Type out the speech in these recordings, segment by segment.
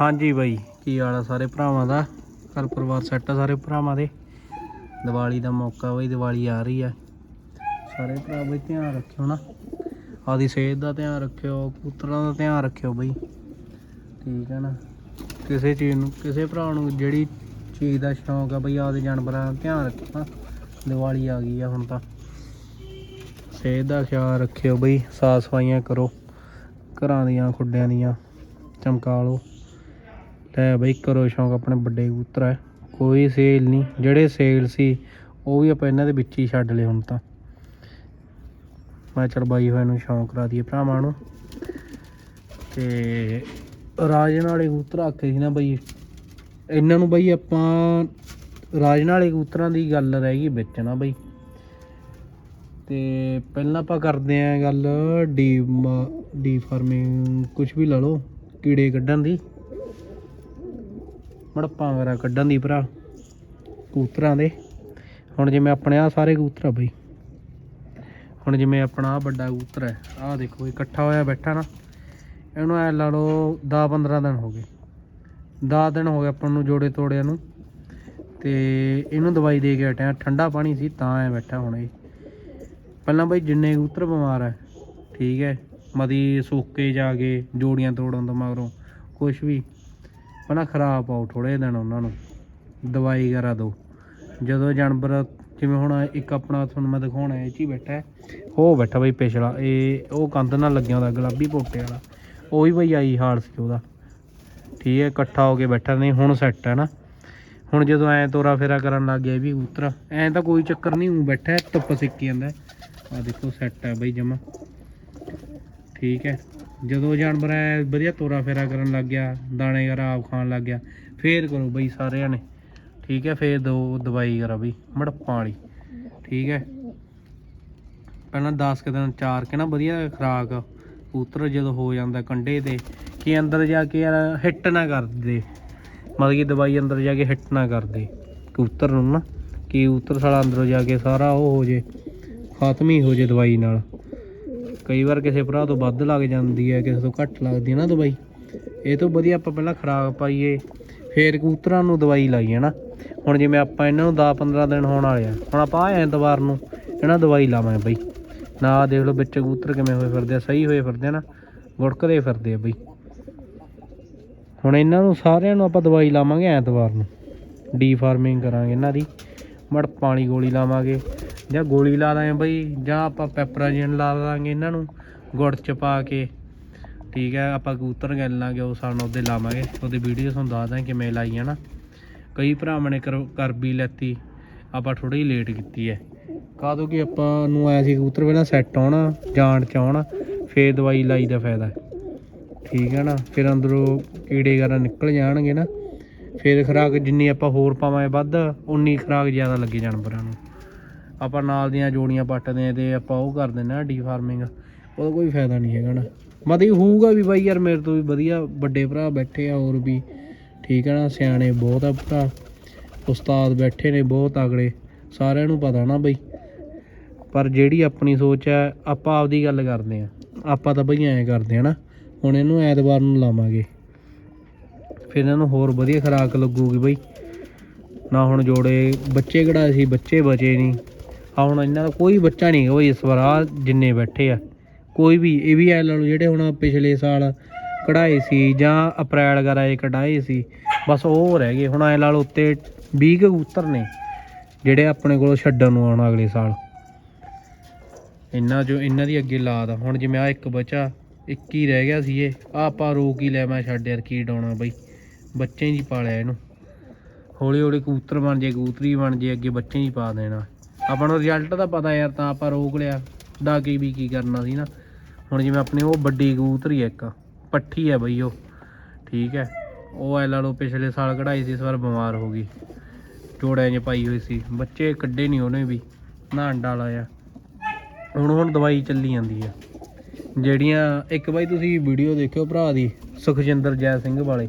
ਹਾਂਜੀ ਬਾਈ, ਕੀ ਹਾਲ ਆ ਸਾਰੇ ਭਰਾਵਾਂ ਦਾ? ਘਰ ਪਰਿਵਾਰ ਸੈੱਟ ਆ ਸਾਰੇ ਭਰਾਵਾਂ ਦੇ। ਦੀਵਾਲੀ ਦਾ ਮੌਕਾ ਬਾਈ, ਦੀਵਾਲੀ ਆ ਰਹੀ ਆ। ਸਾਰੇ ਭਰਾ ਬਾਈ, ਧਿਆਨ ਰੱਖਿਓ ਨਾ। ਆਦੀ ਸਿਹਤ ਦਾ ਧਿਆਨ ਰੱਖਿਓ ਕਬੂਤਰਾਂ ਦਾ ਧਿਆਨ ਰੱਖਿਓ ਬਾਈ। ਠੀਕ ਹੈ ਨਾ? ਕਿਸੇ ਚੀਜ਼ ਨੂੰ, ਕਿਸੇ ਭਰਾ ਨੂੰ ਜਿਹੜੀ ਚੀਜ਼ ਦਾ ਸ਼ੌਂਕ ਆ ਬਈ ਆਦੇ ਜਾਨਵਰਾਂ ਦਾ ਧਿਆਨ ਰੱਖਿਓ ਨਾ। ਦੀਵਾਲੀ ਆ ਗਈ ਆ ਹੁਣ ਤਾਂ। ਸਿਹਤ ਦਾ ਖਿਆਲ ਰੱਖਿਓ ਬਈ, ਸਾਫ਼ ਸਫਾਈਆਂ ਕਰੋ। ਘਰਾਂ ਦੀਆਂ, ਖੁੱਡਿਆਂ ਦੀਆਂ, ਚਮਕਾ ਲਓ। ਲੈ ਬਈ ਕਰੋ ਸ਼ੌਂਕ ਆਪਣੇ ਵੱਡੇ ਕਬੂਤਰ ਹੈ। ਕੋਈ ਸੇਲ ਨਹੀਂ। ਜਿਹੜੇ ਸੇਲ ਸੀ, ਉਹ ਵੀ ਆਪਾਂ ਇਹਨਾਂ ਦੇ ਵਿੱਚ ਹੀ ਛੱਡ ਲਏ ਹੁਣ ਤਾਂ। ਮੈਂ ਚਲ ਬਾਈ ਹੋਇਆ ਨੂੰ ਸ਼ੌਂਕ ਕਰਾ ਦਈਏ ਭਰਾਵਾਂ ਨੂੰ। ਤੇ ਰਾਜਨ ਵਾਲੇ ਕਬੂਤਰ ਆਖੇ ਸੀ ਨਾ ਬਈ, ਇਹਨਾਂ ਨੂੰ ਬਈ ਆਪਾਂ ਰਾਜਨ ਵਾਲੇ ਕਬੂਤਰਾਂ ਦੀ ਗੱਲ ਰਹਿ ਗਈ ਵਿੱਚ ਨਾ ਬਈ। ਤੇ ਪਹਿਲਾਂ ਆਪਾਂ ਕਰਦੇ ਆਂ ਗੱਲ ਡੀ ਡੀ, ਫਾਰਮਿੰਗ ਕੁਝ ਵੀ ਲਾ ਲਓ, ਕੀੜੇ ਕੱਢਣ ਦੀ। ਮੜਪਾਂ ਵਗੈਰਾ ਕੱਢਣ ਦੀ ਭਰਾ, ਕਬੂਤਰਾਂ ਦੇ। ਹੁਣ ਜਿਵੇਂ ਆਪਣੇ ਆ ਸਾਰੇ ਕਬੂਤਰ ਆ ਬਈ। ਹੁਣ ਜਿਵੇਂ ਆਪਣਾ ਆਹ ਵੱਡਾ ਕਬੂਤਰ ਹੈ ਆਹ ਦੇਖੋ, ਇਕੱਠਾ ਹੋਇਆ ਬੈਠਾ ਨਾ। ਇਹਨੂੰ ਐ ਲਾ ਲਓ 10 15 ਦਿਨ ਹੋ ਗਏ। 10 ਦਿਨ ਹੋ ਗਏ ਆਪਾਂ ਨੂੰ ਜੋੜੇ ਤੋੜਿਆਂ ਨੂੰ। ਤੇ ਇਹਨੂੰ ਦਵਾਈ ਦੇ ਕੇ ਹਟਿਆ, ਠੰਡਾ ਪਾਣੀ ਸੀ, ਤਾਂ ਐ ਬੈਠਾ ਹੁਣ ਇਹ। ਪਹਿਲਾਂ ਬਈ ਜਿੰਨੇ ਕਬੂਤਰ ਬਿਮਾਰ ਹੈ ਠੀਕ ਹੈ, ਮਦੀ ਸੋਕੇ ਜਾ ਕੇ ਜੋੜੀਆਂ ਤੋੜਨ ਤੋਂ ਮਗਰੋਂ ਕੁਝ ਵੀ। ਪਹਿਲਾਂ ਖਰਾਬ ਪਾਓ ਥੋੜੇ ਦਿਨ ਉਹਨਾਂ ਨੂੰ, ਦਵਾਈ ਵਗੈਰਾ ਦਿਓ। ਜਦੋਂ ਜਾਨਵਰ, ਜਿਵੇਂ ਹੁਣ ਇੱਕ ਆਪਣਾ ਤੁਹਾਨੂੰ ਮੈਂ ਦਿਖਾਉਣਾ, ਇਹ 'ਚ ਹੀ ਬੈਠਾ ਹੋ। ਬੈਠਾ ਬਈ ਪਿਛਲਾ, ਇਹ ਉਹ ਕੰਧ ਨਾਲ ਲੱਗਿਆ ਉਹਦਾ ਗੁਲਾਬੀ ਪੋਟੇ ਵਾਲਾ। ਉਹ ਵੀ ਬਈ ਆਈ ਹਾਲ ਸੀ ਉਹਦਾ। ਠੀਕ ਹੈ, ਇਕੱਠਾ ਹੋ ਕੇ ਬੈਠਾ, ਨਹੀਂ ਹੁਣ ਸੈੱਟ ਹੈ ਨਾ। ਹੁਣ ਜਦੋਂ ਐ ਤੋਰਾ ਫੇਰਾ ਕਰਨ ਲੱਗ ਗਿਆ, ਇਹ ਵੀ ਕਬੂਤਰ ਐ ਤਾਂ ਕੋਈ ਚੱਕਰ ਨਹੀਂ ਹੂੰ ਬੈਠਾ ਧੁੱਪ ਸਿੱਕੀ ਜਾਂਦਾ ਆ ਦੇਖੋ ਸੈੱਟ ਹੈ ਬਈ ਜਮਾ। ਠੀਕ ਹੈ। ਜਦੋਂ ਜਾਨਵਰ ਐ ਵਧੀਆ ਤੋਰਾ ਫੇਰਾ ਕਰਨ ਲੱਗ ਗਿਆ, ਦਾਣੇ ਵਗੈਰਾ ਆਪ ਖਾਣ ਲੱਗ ਗਿਆ, ਫੇਰ ਕਰੋ ਬਈ ਸਾਰਿਆਂ ਨੇ, ਠੀਕ ਹੈ ਫੇਰ ਦੋ ਦਵਾਈ ਕਰਾ ਬਈ, ਮੜਪਾਂ ਵਾਲੀ, ਠੀਕ ਹੈ ਪਹਿਲਾਂ 10 ਕੁ ਦਿਨ ਚਾਰ ਕੇ ਨਾ ਵਧੀਆ ਖਰਾਕ, ਕਬੂਤਰ ਜਦੋਂ ਹੋ ਜਾਂਦਾ ਕੰਡੇ ਤੇ, ਕਿ ਅੰਦਰ ਜਾ ਕੇ ਯਾਰ ਹਿੱਟ ਨਾ ਕਰਦੇ ਮਤਲਬ ਕਿ ਦਵਾਈ ਅੰਦਰ ਜਾ ਕੇ ਹਿੱਟ ਨਾ ਕਰਦੇ ਕਬੂਤਰ ਨੂੰ ਨਾ, ਕਿ ਕਬੂਤਰ ਸਾਲਾ ਅੰਦਰੋਂ ਜਾ ਕੇ ਸਾਰਾ ਉਹ ਹੋ ਜੇ, ਖਤਮ ਹੀ ਹੋ ਜੇ ਦਵਾਈ ਨਾਲ। ਕਈ ਵਾਰ ਕਿਸੇ ਭਰਾ ਤੋਂ ਵੱਧ ਲੱਗ ਜਾਂਦੀ ਹੈ, ਕਿਸੇ ਤੋਂ ਘੱਟ ਲੱਗਦੀ ਹੈ ਨਾ ਦਵਾਈ। ਇਹ ਤੋਂ ਵਧੀਆ ਆਪਾਂ ਪਹਿਲਾਂ ਖਰਾਕ ਪਾਈਏ, ਫੇਰ ਕਬੂਤਰਾਂ ਨੂੰ ਦਵਾਈ ਲਾਈਏ ਨਾ। ਹੁਣ ਜਿਵੇਂ ਆਪਾਂ ਇਹਨਾਂ ਨੂੰ 10-15 ਦਿਨ ਹੋਣ ਵਾਲੇ ਆ, ਹੁਣ ਆਪਾਂ ਆਹ ਐਤਵਾਰ ਨੂੰ ਇਹਨਾਂ ਦਵਾਈ ਲਾਵਾਂਗੇ ਬਈ। ਨਾ ਦੇਖ ਲਓ ਵਿੱਚ ਕਬੂਤਰ ਕਿਵੇਂ ਹੋਏ ਫਿਰਦੇ ਆ, ਸਹੀ ਹੋਏ ਫਿਰਦੇ ਆ ਨਾ, ਗੁੜਕਦੇ ਫਿਰਦੇ ਆ ਬਈ। ਹੁਣ ਇਹਨਾਂ ਨੂੰ ਸਾਰਿਆਂ ਨੂੰ ਆਪਾਂ ਦਵਾਈ ਲਾਵਾਂਗੇ ਐਤਵਾਰ ਨੂੰ। ਡੀ ਫਾਰਮਿੰਗ ਕਰਾਂਗੇ ਇਹਨਾਂ ਦੀ ਮੜ ਪਾਣੀ ਗੋਲੀ ਲਾਵਾਂਗੇ ਜਾਂ ਗੋਲੀ ਲਾ ਦਾਂਗੇ ਬਈ, ਜਾਂ ਆਪਾਂ ਪੈਪਰਾਜੀਨ ਲਾ ਦਾਂਗੇ ਇਹਨਾਂ ਨੂੰ, ਗੁੜ ਚ ਪਾ ਕੇ। ਠੀਕ ਹੈ, ਆਪਾਂ ਕਬੂਤਰ ਗੱਲ ਲਾਂਗੇ, ਉਹ ਸਾਨੂੰ ਉਹਦੇ ਲਾਵਾਂਗੇ। ਉਹਦੀ ਵੀਡੀਓ ਤੁਹਾਨੂੰ ਦੱਸ ਦਾਂ ਕਿਵੇਂ ਲਾਈ ਹੈ ਨਾ। ਕਈ ਭਰਾਵਾਂ ਨੇ ਕਰ ਵੀ ਲੈਤੀ, ਆਪਾਂ ਥੋੜੀ ਲੇਟ ਕੀਤੀ ਹੈ। ਕਾਹਦੋਂ ਕਿ ਆਪਾਂ ਨੂੰ ਆਇਆ ਸੀ ਕਬੂਤਰ ਪਹਿਲਾਂ ਸੈੱਟ ਆਉਣਾ, ਜਾਣ ਚ ਆਉਣਾ, ਫੇਰ ਦਵਾਈ ਲਾਈ ਦਾ ਫਾਇਦਾ। ਠੀਕ ਹੈ ਨਾ, ਫਿਰ ਅੰਦਰੋਂ ਕੀੜੇ ਵਗੈਰਾ ਨਿਕਲ ਜਾਣਗੇ ਨਾ, ਫਿਰ ਖੁਰਾਕ ਜਿੰਨੀ ਆਪਾਂ ਹੋਰ ਪਾਵਾਂਗੇ ਵੱਧ, ਉਨੀ ਖੁਰਾਕ ਜ਼ਿਆਦਾ ਲੱਗੇ ਜਾਨਵਰਾਂ ਨੂੰ। ਆਪਾਂ ਨਾਲ ਦੀਆਂ ਜੋੜੀਆਂ ਪੱਟਦੇ ਆ ਤੇ ਆਪਾਂ ਉਹ ਕਰ ਦਿੰਦੇ ਆ ਡੀ ਫਾਰਮਿੰਗ। ਉਹਦਾ ਕੋਈ ਫਾਇਦਾ ਨਹੀਂ ਹੈਗਾ ਨਾ। ਮਤਲਬ ਹੋਊਗਾ ਵੀ ਬਾਈ ਯਾਰ ਮੇਰੇ ਤੋਂ ਵੀ ਵਧੀਆ ਵੱਡੇ ਭਰਾ ਬੈਠੇ ਆ ਹੋਰ ਵੀ, ਠੀਕ ਹੈ ਨਾ, ਸਿਆਣੇ ਬਹੁਤ ਆ ਭਰਾ। ਉਸਤਾਦ ਬੈਠੇ ਨੇ ਬਹੁਤ ਤਗੜੇ ਸਾਰਿਆਂ ਨੂੰ ਪਤਾ ਨਾ ਬਈ। ਪਰ ਜਿਹੜੀ ਆਪਣੀ ਸੋਚ ਹੈ, ਆਪਾਂ ਆਪਦੀ ਗੱਲ ਕਰਦੇ ਆ ਆਪਾਂ ਤਾਂ ਬਈ ਐਂ ਕਰਦੇ ਆ ਨਾ, ਹੁਣ ਇਹਨੂੰ ਐਤਵਾਰ ਨੂੰ ਲਾਵਾਂਗੇ। ਫਿਰ ਇਹਨਾਂ ਨੂੰ ਹੋਰ ਵਧੀਆ ਖੁਰਾਕ ਲੱਗੂਗੀ ਬਈ। ਨਾ ਹੁਣ ਜੋੜੇ, ਬੱਚੇ ਕਿਹੜਾ ਸੀ, ਬੱਚੇ ਬਚੇ ਨਹੀਂ। ਆ ਹੁਣ ਇਹਨਾਂ ਦਾ ਕੋਈ ਬੱਚਾ ਨਹੀਂ ਹੋਈ ਇਸ ਵਾਰ ਆਹ ਜਿੰਨੇ ਬੈਠੇ ਆ। ਕੋਈ ਵੀ, ਇਹ ਵੀ ਐ ਲਾ ਲਓ ਜਿਹੜੇ ਹੁਣ ਪਿਛਲੇ ਸਾਲ ਕਢਾਏ ਸੀ ਜਾਂ ਅਪ੍ਰੈਲ ਵਗੈਰਾ ਕਢਾਏ ਸੀ, ਬਸ ਉਹ ਰਹਿ ਗਏ। ਹੁਣ ਐ ਲਾ ਲਓ ਉੱਤੇ 20 ਕਬੂਤਰ ਨੇ ਜਿਹੜੇ ਆਪਣੇ ਕੋਲ ਛੱਡਣ ਨੂੰ ਆਉਣ ਅਗਲੇ ਸਾਲ। ਇਹਨਾਂ ਜੋ ਇਹਨਾਂ ਦੀ ਅੱਗੇ ਲਾਦ ਆ। ਹੁਣ ਜਿਵੇਂ ਆ ਇੱਕ ਬੱਚਾ, ਇੱਕ ਹੀ ਰਹਿ ਗਿਆ ਸੀ ਇਹ। ਆ ਆਪਾਂ ਰੋਕ ਹੀ ਲੈ, ਮੈਂ ਛੱਡ ਯਾਰ, ਕੀ ਡਾਉਣਾ ਬਈ। ਬੱਚੇ ਹੀ ਪਾਲਿਆ ਇਹਨੂੰ। ਹੌਲੀ ਹੌਲੀ ਕਬੂਤਰ ਬਣ ਜੇ, ਕਬੂਤਰੀ ਬਣ ਜੇ, ਅੱਗੇ ਬੱਚੇ ਹੀ ਪਾ ਦੇਣਾ। ਆਪਾਂ ਨੂੰ ਰਿਜ਼ਲਟ ਦਾ ਪਤਾ ਯਾਰ, ਤਾਂ ਆਪਾਂ ਰੋਕ ਲਿਆ। ਦਾ ਕੇ ਵੀ ਕੀ ਕਰਨਾ ਸੀ ਨਾ। ਹੁਣ ਜਿਵੇਂ ਆਪਣੇ ਉਹ ਵੱਡੀ ਕਬੂਤਰੀ ਹੈ ਇੱਕ, ਪੱਠੀ ਹੈ ਬਈ ਉਹ। ਠੀਕ ਹੈ। ਉਹ ਐ ਲਾ ਲਓ ਪਿਛਲੇ ਸਾਲ ਕਢਾਈ ਸੀ, ਇਸ ਵਾਰ ਬਿਮਾਰ ਹੋ ਗਈ। ਜੋੜਿਆਂ 'ਚ ਪਾਈ ਹੋਈ ਸੀ। ਬੱਚੇ ਕੱਢੇ ਨਹੀਂ ਉਹਨੇ ਵੀ। ਨਾ ਅੰਡਾ ਲਾਇਆ ਹੁਣ ਹੁਣ ਦਵਾਈ ਚੱਲੀ ਜਾਂਦੀ ਆ। ਜਿਹੜੀਆਂ, ਇੱਕ ਬਾਈ ਤੁਸੀਂ ਵੀਡੀਓ ਦੇਖਿਓ ਭਰਾ ਦੀ। ਸੁਖਜਿੰਦਰ ਜੈ ਸਿੰਘ ਵਾਲੇ।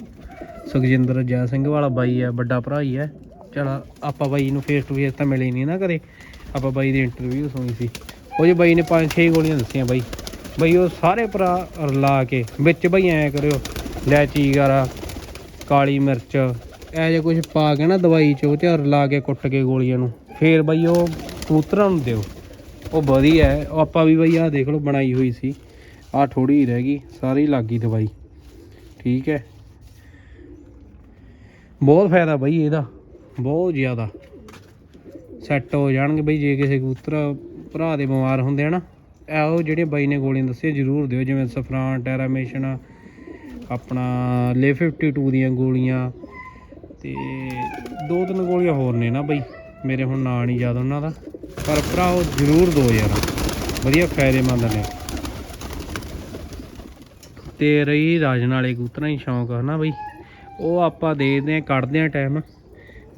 ਸੁਖਜਿੰਦਰ ਜੈ ਸਿੰਘ ਵਾਲਾ ਬਾਈ ਆ, ਵੱਡਾ ਭਰਾ ਹੀ ਹੈ ਚਲ ਆਪਾਂ ਬਾਈ ਨੂੰ ਫੇਸ ਟੂ ਫੇਸ ਤਾਂ ਮਿਲੇ ਨਹੀਂ ਨਾ ਕਦੇ ਆਪਾਂ ਬਾਈ ਦੀ ਇੰਟਰਵਿਊ ਸੁਣੀ ਸੀ। ਉਹ ਜੇ ਬਾਈ ਨੇ ਪੰਜ ਛੇ ਗੋਲੀਆਂ ਦੱਸੀਆਂ ਬਾਈ। ਬਈ ਉਹ ਸਾਰੇ ਭਰਾ ਰਲਾ ਕੇ, ਵਿੱਚ ਬਾਈ ਐ ਕਰਿਓ ਲੈਚੀ ਵਗੈਰਾ ਕਾਲੀ ਮਿਰਚ, ਇਹ ਜੇ ਕੁਝ ਪਾ ਕੇ ਨਾ ਦਵਾਈ ਚ, ਉਹ ਚ ਰਲਾ ਕੇ ਕੁੱਟ ਕੇ ਗੋਲੀਆਂ ਨੂੰ। ਫੇਰ ਬਈ ਉਹ ਕਬੂਤਰਾਂ ਨੂੰ ਦਿਓ। ਉਹ ਵਧੀਆ ਹੈ। ਉਹ ਆਪਾਂ ਵੀ ਬਈ ਆਹ ਦੇਖ ਲਓ, ਬਣਾਈ ਹੋਈ ਸੀ। ਆਹ ਥੋੜੀ ਰਹਿ ਗਈ, ਸਾਰੀ ਲੱਗ ਗਈ ਦਵਾਈ। ਠੀਕ ਹੈ। ਬਹੁਤ ਫਾਇਦਾ ਬਈ ਇਹਦਾ। ਬਹੁਤ ਜ਼ਿਆਦਾ। ਸੈੱਟ ਹੋ ਜਾਣਗੇ ਬਈ ਜੇ ਕਿਸੇ ਕਬੂਤਰ, ਭਰਾ ਦੇ ਬਿਮਾਰ ਹੁੰਦੇ ਆ ਨਾ, ਇਹੋ ਉਹ ਜਿਹੜੇ ਬਾਈ ਨੇ ਗੋਲੀਆਂ ਦੱਸੀਆਂ ਜ਼ਰੂਰ ਦਿਓ, ਜਿਵੇਂ ਸਫਰਾਨ ਟੈਰਾਮੇਸ਼ਨ, ਆਪਣਾ ਲੇ 52 ਦੀਆਂ ਗੋਲੀਆਂ ਤੇ ਦੋ ਤਿੰਨ ਗੋਲੀਆਂ ਹੋਰ ਨੇ ਨਾ ਬਈ, ਮੇਰੇ ਹੁਣ ਨਾਂ ਨਹੀਂ ਯਾਦ ਉਹਨਾਂ ਦਾ, ਪਰ ਭਰਾ ਉਹ ਜ਼ਰੂਰ ਦੋ ਯਾਰ, ਵਧੀਆ ਫਾਇਦੇਮੰਦ ਨੇ। ਤੇ ਰਹੀ ਰਾਜਨ ਵਾਲੇ ਕਬੂਤਰਾਂ ਹੀ ਸ਼ੌਂਕ ਹੈ ਨਾ ਬਈ, ਉਹ ਆਪਾਂ ਦੇਖਦੇ ਆ ਕੱਢਦੇ ਆ ਟਾਈਮ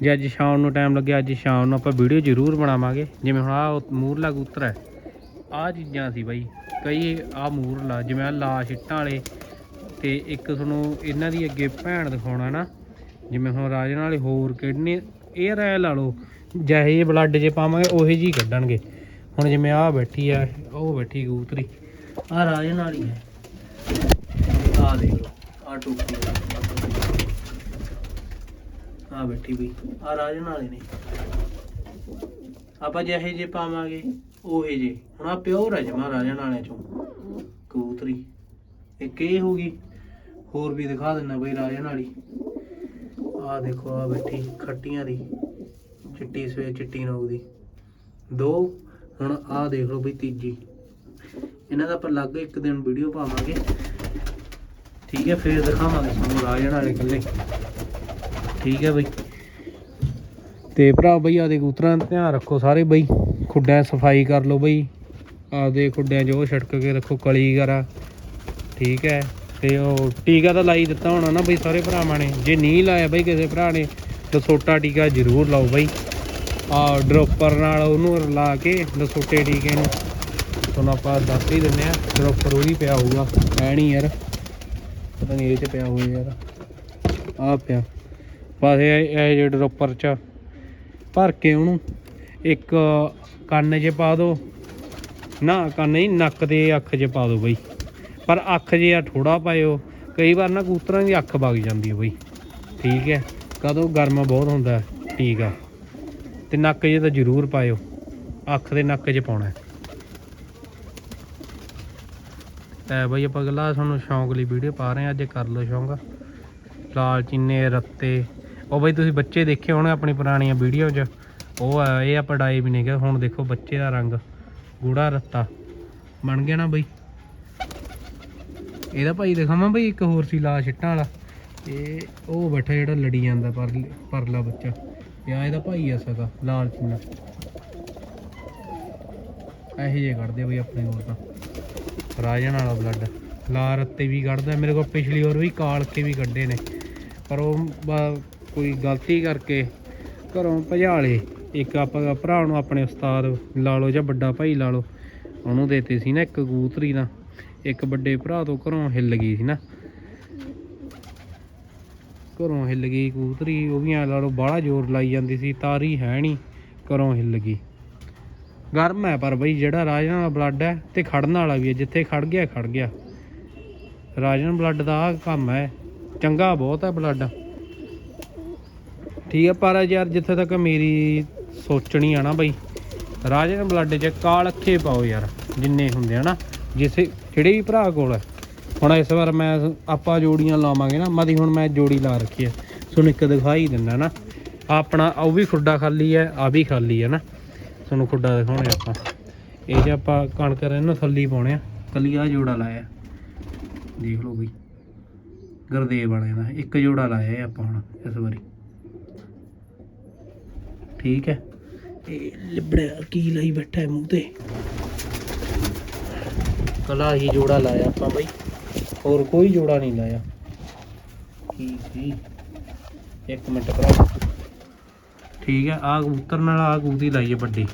ਜੇ ਅੱਜ ਸ਼ਾਮ ਨੂੰ ਟਾਈਮ ਲੱਗਿਆ, ਅੱਜ ਸ਼ਾਮ ਨੂੰ ਆਪਾਂ ਵੀਡੀਓ ਜ਼ਰੂਰ ਬਣਾਵਾਂਗੇ। ਜਿਵੇਂ ਹੁਣ ਆ ਮੂਰਲਾ ਕਬੂਤਰ ਹੈ ਆ ਚੀਜ਼ਾਂ ਸੀ ਬਾਈ। ਕਈ ਆ ਮੂਰਲਾ, ਜਿਵੇਂ ਆ ਲਾ ਛਿੱਟਾਂ ਵਾਲੇ ਤੇ ਇੱਕ ਤੁਹਾਨੂੰ ਇਹਨਾਂ ਦੀ ਅੱਗੇ ਭੈਣ ਦਿਖਾਉਣਾ ਨਾ, ਜਿਵੇਂ ਹੁਣ ਰਾਜਨ ਵਾਲੇ ਹੋਰ ਕਿਡਨੀ ਇਹ ਰਹਿ ਲਾ ਲਓ, ਜਿਹੇ ਬਲੱਡ ਜੇ ਪਾਵਾਂਗੇ, ਉਹੀ ਜੀ ਕੱਢਣਗੇ। ਹੁਣ ਜਿਵੇਂ ਆ ਬੈਠੀ ਆ, ਉਹ ਬੈਠੀ ਕਬੂਤਰੀ ਆ ਰਾਜਨ ਵਾਲੀ ਹੈ ਆ ਦੇਖ ਲਓ ਆ ਟੋਪੀ। ਆ ਬੈਠੀ ਬਈ ਆ ਰਾਜਨ ਵਾਲੇ ਨੇ। ਆਪਾਂ ਜਿਹੇ ਜੇ ਪਾਵਾਂਗੇ, ਉਹੇ ਜੇ। ਹੁਣ ਆ ਪਿਓਰ ਹੈ ਜਮਾ ਰਾਜਨ ਵਾਲਿਆਂ ਚੋਂ। ਕਬੂਤਰੀ। ਇੱਕ ਇਹ ਹੋ ਗਈ ਹੋਰ ਵੀ ਦਿਖਾ ਦਿੰਦਾ ਬਈ ਰਾਜਨ ਵਾਲੀ ਆ ਦੇਖੋ ਆ ਬੈਠੀ ਖੱਟੀਆਂ ਦੀ। ਚਿੱਟੀ ਸਵੇ, ਚਿੱਟੀ ਨੋਕ ਦੀ। ਦੋ, ਹੁਣ ਆ ਦੇਖ ਲਓ ਬਈ ਤੀਜੀ। ਇਹਨਾਂ ਦਾ ਆਪਾਂ ਅਲੱਗ ਇੱਕ ਦਿਨ ਵੀਡੀਓ ਪਾਵਾਂਗੇ। ਠੀਕ ਹੈ, ਫੇਰ ਦਿਖਾਵਾਂਗੇ ਤੁਹਾਨੂੰ ਰਾਜਨ ਵਾਲੇ ਇਕੱਲੇ ਠੀਕ ਹੈ ਬਈ। ਤੇ ਭਰਾ ਬਈ ਆਦੇ ਕਬੂਤਰਾਂ ਦਾ ਧਿਆਨ ਰੱਖੋ ਸਾਰੇ ਬਈ। ਖੁੱਡਿਆਂ ਸਫ਼ਾਈ ਕਰ ਲਓ ਬਈ। ਆਪਦੇ ਖੁੱਡਿਆਂ 'ਚ ਉਹ ਛਿੜਕ ਕੇ ਰੱਖੋ ਕਲੀ ਵਗੈਰਾ। ਠੀਕ ਹੈ। ਤੇ ਉਹ ਟੀਕਾ ਤਾਂ ਲਾਈ ਦਿੱਤਾ ਹੋਣਾ ਨਾ ਬਈ ਸਾਰੇ ਭਰਾਵਾਂ ਨੇ। ਜੇ ਨਹੀਂ ਲਾਇਆ ਬਈ ਕਿਸੇ ਭਰਾ ਨੇ ਦਸੋਟਾ ਟੀਕਾ ਜ਼ਰੂਰ ਲਾਓ ਬਈ। ਆ ਡ੍ਰੌਪਰ ਨਾਲ ਉਹਨੂੰ ਲਾ ਕੇ ਦਸੋਟੇ ਟੀਕੇ ਨੂੰ। ਤੁਹਾਨੂੰ ਆਪਾਂ ਦੱਸ ਹੀ ਦਿੰਨੇ ਆ ਡ੍ਰੌਪਰ ਉਹਦੀ ਪਿਆ ਹੋਊਗਾ। ਐ ਨਹੀਂ ਯਾਰ। ਪਤਾ ਨਹੀਂ ਇਹ ਤੇ ਪਿਆ ਹੋਇਆ ਯਾਰ। ਆ ਪਿਆ। ਬਸ ਇਹ ਇਹ ਜਿਹੜੇ ਡਰੋਪਰ ਚ ਭਰ ਕੇ ਉਹਨੂੰ ਇੱਕ ਕੰਨ 'ਚ ਪਾ ਦਿਓ ਨਾ, ਕੰਨ ਨਹੀਂ, ਨੱਕ ਦੇ ਅੱਖ 'ਚ ਪਾ ਦਿਓ ਬਈ। ਪਰ ਅੱਖ ਜੇ ਆ ਥੋੜਾ ਪਾਇਓ, ਕਈ ਵਾਰ ਨਾ ਕੂਤਰਾਂ ਦੀ ਅੱਖ ਵਗ ਜਾਂਦੀ ਹੈ ਬਈ। ਠੀਕ ਹੈ, ਕਦੋਂ ਗਰਮ ਬਹੁਤ ਹੁੰਦਾ, ਠੀਕ ਆ। ਤੇ ਨੱਕ 'ਚ ਤਾਂ ਜ਼ਰੂਰ ਪਾਇਓ, ਅੱਖ ਦੇ ਨੱਕ 'ਚ ਪਾਉਣਾ ਤਾਂ ਐ ਬਈ ਆਪਾਂ ਅਗਲਾ ਤੁਹਾਨੂੰ ਸ਼ੌਂਕ ਲਈ ਵੀਡੀਓ ਪਾ ਰਹੇ ਆ ਅੱਜ ਕਰ ਲਓ ਸ਼ੌਂਕ। ਲਾਲ ਚੀਨੇ, ਰੱਤੇ ਉਹ ਬਈ ਤੁਸੀਂ ਬੱਚੇ ਦੇਖੇ ਹੋਣੇ ਆਪਣੀ ਪੁਰਾਣੀਆਂ ਵੀਡੀਓ 'ਚ? ਉਹ ਆ, ਇਹ ਆਪਾਂ ਡਾਈ ਵੀ ਨਹੀਂ ਗਏ, ਹੁਣ ਦੇਖੋ ਬੱਚੇ ਦਾ ਰੰਗ, ਗੂੜਾ ਰੱਤਾ। ਬਣ ਗਿਆ ਨਾ ਬਈ? ਇਹਦਾ ਭਾਈ ਦਿਖਾਵਾਂ ਬਈ ਇੱਕ ਹੋਰ ਸੀ ਲਾ ਛਿੱਟਾਂ ਵਾਲਾ। ਇਹ ਉਹ ਬੈਠਾ ਜਿਹੜਾ ਲੜੀ ਜਾਂਦਾ ਪਰ, ਪਰਲਾ ਬੱਚਾ। ਇਹ ਇਹਦਾ ਭਾਈ ਆ ਸਕਾ ਲਾਲ ਚੀਨਾ ਇਹੋ ਜਿਹੇ ਕੱਢਦੇ ਬਈ ਆਪਣੇ ਕੋਲ ਤਾਂ। ਰਾਜਨ ਵਾਲਾ ਬਲੱਡ ਲਾ ਰੱਤੇ ਵੀ ਕੱਢਦਾ, ਮੇਰੇ ਕੋਲ ਪਿਛਲੀ ਵਾਰ ਵੀ ਕਾਲ ਕੇ ਵੀ ਕੱਢੇ ਨੇ। ਪਰ ਉਹ ਕੋਈ ਗਲਤੀ ਕਰਕੇ ਘਰੋਂ ਭਜਾ ਲਏ। ਇੱਕ ਆਪਾਂ ਭਰਾ ਨੂੰ ਆਪਣੇ ਉਸਤਾਦ ਲਾ ਲਓ ਜਾਂ ਵੱਡਾ ਭਾਈ ਲਾ ਲਓ, ਉਹਨੂੰ ਦੇਤੇ ਸੀ ਨਾ ਇੱਕ ਕਬੂਤਰੀ ਦਾ। ਇੱਕ ਵੱਡੇ ਭਰਾ ਤੋਂ ਘਰੋਂ ਹਿੱਲ ਗਈ ਸੀ ਨਾ। ਘਰੋਂ ਹਿੱਲ ਗਈ ਕਬੂਤਰੀ, ਉਹ ਵੀ ਐ ਲਾ ਲਓ, ਬਾਹਲਾ ਜ਼ੋਰ ਲਾਈ ਜਾਂਦੀ ਸੀ, ਤਾਰੀ ਹੈ ਨਹੀਂ, ਘਰੋਂ ਹਿੱਲ ਗਈ। ਗਰਮ ਹੈ ਪਰ ਬਈ, ਜਿਹੜਾ ਰਾਜਨ ਵਾਲਾ ਬਲੱਡ ਹੈ ਤੇ ਖੜਨ ਵਾਲਾ ਵੀ ਹੈ, ਜਿੱਥੇ ਖੜ ਗਿਆ ਖੜ ਗਿਆ। ਰਾਜਨ ਬਲੱਡ ਦਾ ਆਹ ਕੰਮ ਹੈ, ਚੰਗਾ ਬਹੁਤ ਹੈ ਬਲੱਡ ਠੀਕ ਆ, ਪਰ ਯਾਰ ਜਿੱਥੇ ਤੱਕ ਮੇਰੀ ਸੋਚਣੀ ਆ ਨਾ ਬਈ ਰਾਜਨ ਬਲੱਡ 'ਚ ਕਾਲ ਅੱਖੇ ਪਾਓ ਯਾਰ, ਜਿੰਨੇ ਹੁੰਦੇ ਆ ਨਾ, ਜਿਸੇ ਜਿਹੜੇ ਵੀ ਭਰਾ ਕੋਲ ਹੁਣ ਇਸ ਵਾਰ ਮੈਂ ਆਪਾਂ ਜੋੜੀਆਂ ਲਾਵਾਂਗੇ ਨਾ, ਮਦੀ ਹੁਣ ਮੈਂ ਜੋੜੀ ਲਾ ਰੱਖੀ ਹੈ ਤੁਹਾਨੂੰ ਇੱਕ ਦਿਖਾਈ ਦਿੰਦਾ ਨਾ, ਆਪਣਾ ਉਹ ਵੀ ਖੁੱਡਾ ਖਾਲੀ ਹੈ ਆ ਵੀ ਖਾਲੀ ਹੈ ਨਾ। ਤੁਹਾਨੂੰ ਖੁੱਡਾ ਦਿਖਾਉਣੇ ਆਪਾਂ। ਇਹ ਜੇ ਆਪਾਂ ਕਣਕ ਇਹਨੂੰ ਥੱਲੀ ਪਾਉਣੇ ਆ ਕੱਲੀ ਆ ਜੋੜਾ ਲਾਇਆ। ਦੇਖ ਲਓ ਬਈ, ਗੁਰਦੇਵ ਵਾਲੇ ਦਾ ਇੱਕ ਜੋੜਾ ਲਾਇਆ ਆਪਾਂ ਹੁਣ ਇਸ ਵਾਰੀ। ਠੀਕ ਹੈ। ਇਹ ਲਿਬੜਿਆ ਕੀ ਲਈ ਬੈਠਾ ਹੈ ਮੂੰਹ ਤੇ? ਕਲਾ ਹੀ ਜੋੜਾ ਲਾਇਆ ਆਪਾਂ ਬਈ। ਹੋਰ ਕੋਈ ਜੋੜਾ ਨਹੀਂ ਲਾਇਆ। ਕੀ ਕੀ ਇੱਕ ਮਿੰਟ ਭਰਾ ਠੀਕ ਹੈ ਆ ਕਬੂਤਰ ਨਾਲ ਆ ਕਬੂਤੀ ਲਾਈ ਹੈ ਵੱਡੀ।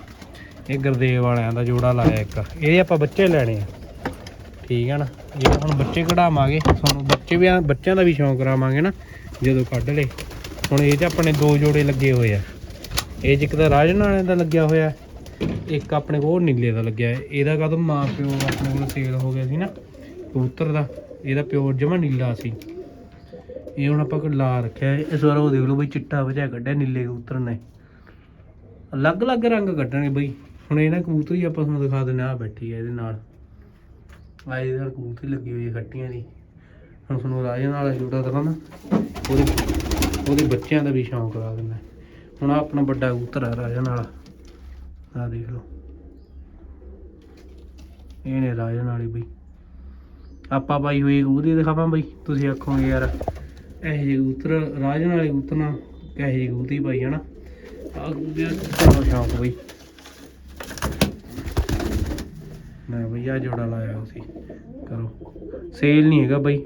ਇਹ ਗੁਰਦੇਵ ਵਾਲਿਆਂ ਦਾ ਜੋੜਾ ਲਾਇਆ ਇੱਕ। ਇਹ ਆਪਾਂ ਬੱਚੇ ਲੈਣੇ ਆ। ਠੀਕ ਹੈ ਨਾ? ਜੇ ਹੁਣ ਬੱਚੇ ਕਢਾਵਾਂਗੇ। ਤੁਹਾਨੂੰ ਬੱਚੇ ਵੀ ਬੱਚਿਆਂ ਦਾ ਵੀ ਸ਼ੌਂਕ ਕਰਾਵਾਂਗੇ ਨਾ ਜਦੋਂ ਕੱਢ ਲਏ। ਹੁਣ ਇਹ 'ਚ ਆਪਣੇ ਦੋ ਜੋੜੇ ਲੱਗੇ ਹੋਏ ਆ। ਇਹ 'ਚ ਇੱਕ ਤਾਂ ਰਾਜਨ ਵਾਲਿਆਂ ਦਾ ਲੱਗਿਆ ਹੋਇਆ ਇੱਕ ਆਪਣੇ ਕੋਲ ਨੀਲੇ ਦਾ ਲੱਗਿਆ ਇਹਦਾ ਕਦੋਂ ਮਾਂ ਪਿਓ ਆਪਣੇ ਕੋਲ ਸੇਲ ਹੋ ਗਿਆ ਸੀ ਨਾ, ਕਬੂਤਰ ਦਾ। ਇਹਦਾ ਪਿਓ ਜਮਾ ਨੀਲਾ ਸੀ। ਇਹ ਹੁਣ ਆਪਾਂ ਲਾ ਰੱਖਿਆ ਇਸ ਵਾਰ ਉਹ ਦੇਖ ਲਓ ਬਈ, ਚਿੱਟਾ ਵਜਾ ਕੱਢਿਆ ਨੀਲੇ ਕਬੂਤਰ ਨੇ। ਅਲੱਗ-ਅਲੱਗ ਰੰਗ ਕੱਢਣਗੇ ਬਈ। ਹੁਣ ਇਹਨਾਂ ਕਬੂਤਰ ਹੀ ਆਪਾਂ ਤੁਹਾਨੂੰ ਦਿਖਾ ਦਿੰਦੇ ਆ ਬੈਠੀ ਹੈ ਇਹਦੇ ਨਾਲ। ਆ ਇਹਦੇ ਨਾਲ ਕਬੂਤਰ ਲੱਗੀ ਹੋਈ ਹੈ ਖੱਟੀਆਂ ਦੀ। ਹੁਣ ਤੁਹਾਨੂੰ ਰਾਜੇ ਵਾਲਾ ਜੋੜਾ ਦਿਖਾਵਾਂ। ਨਾ ਉਹਦੇ ਉਹਦੇ ਬੱਚਿਆਂ ਦਾ ਵੀ ਸ਼ੌਂਕ ਕਰਾ ਦਿੰਦਾ। ਹੁਣ ਆਹ ਆਪਣਾ ਵੱਡਾ ਕਬੂਤਰ ਆ ਰਾਜਨ ਵਾਲਾ। ਆ ਦੇਖ ਲਓ। ਇਹ ਨੇ ਰਾਜਨ ਵਾਲੀ ਬਈ। ਆਪਾਂ ਪਾਈ ਹੋਈ ਕਬੂਤਰੀ ਦਿਖਾਵਾਂ ਬਈ। ਤੁਸੀਂ ਆਖੋਗੇ ਯਾਰ, ਇਹ ਜਿਹੇ ਕਬੂਤਰ, ਰਾਜਨ ਵਾਲੇ ਕਬੂਤਰ ਨਾਲ ਕਹੇ ਜਿਹੀ ਕਬੂਤਰੀ ਪਾਈ ਹਨਾ? ਆ ਕਬੂਤਰ ਦਾ ਸ਼ੌਂਕ ਬਈ। ਮੈਂ ਬਈ ਆ ਜੋੜਾ ਲਾਇਆ ਸੀ ਕਰੋ। ਸੇਲ ਨਹੀਂ ਹੈਗਾ ਬਈ।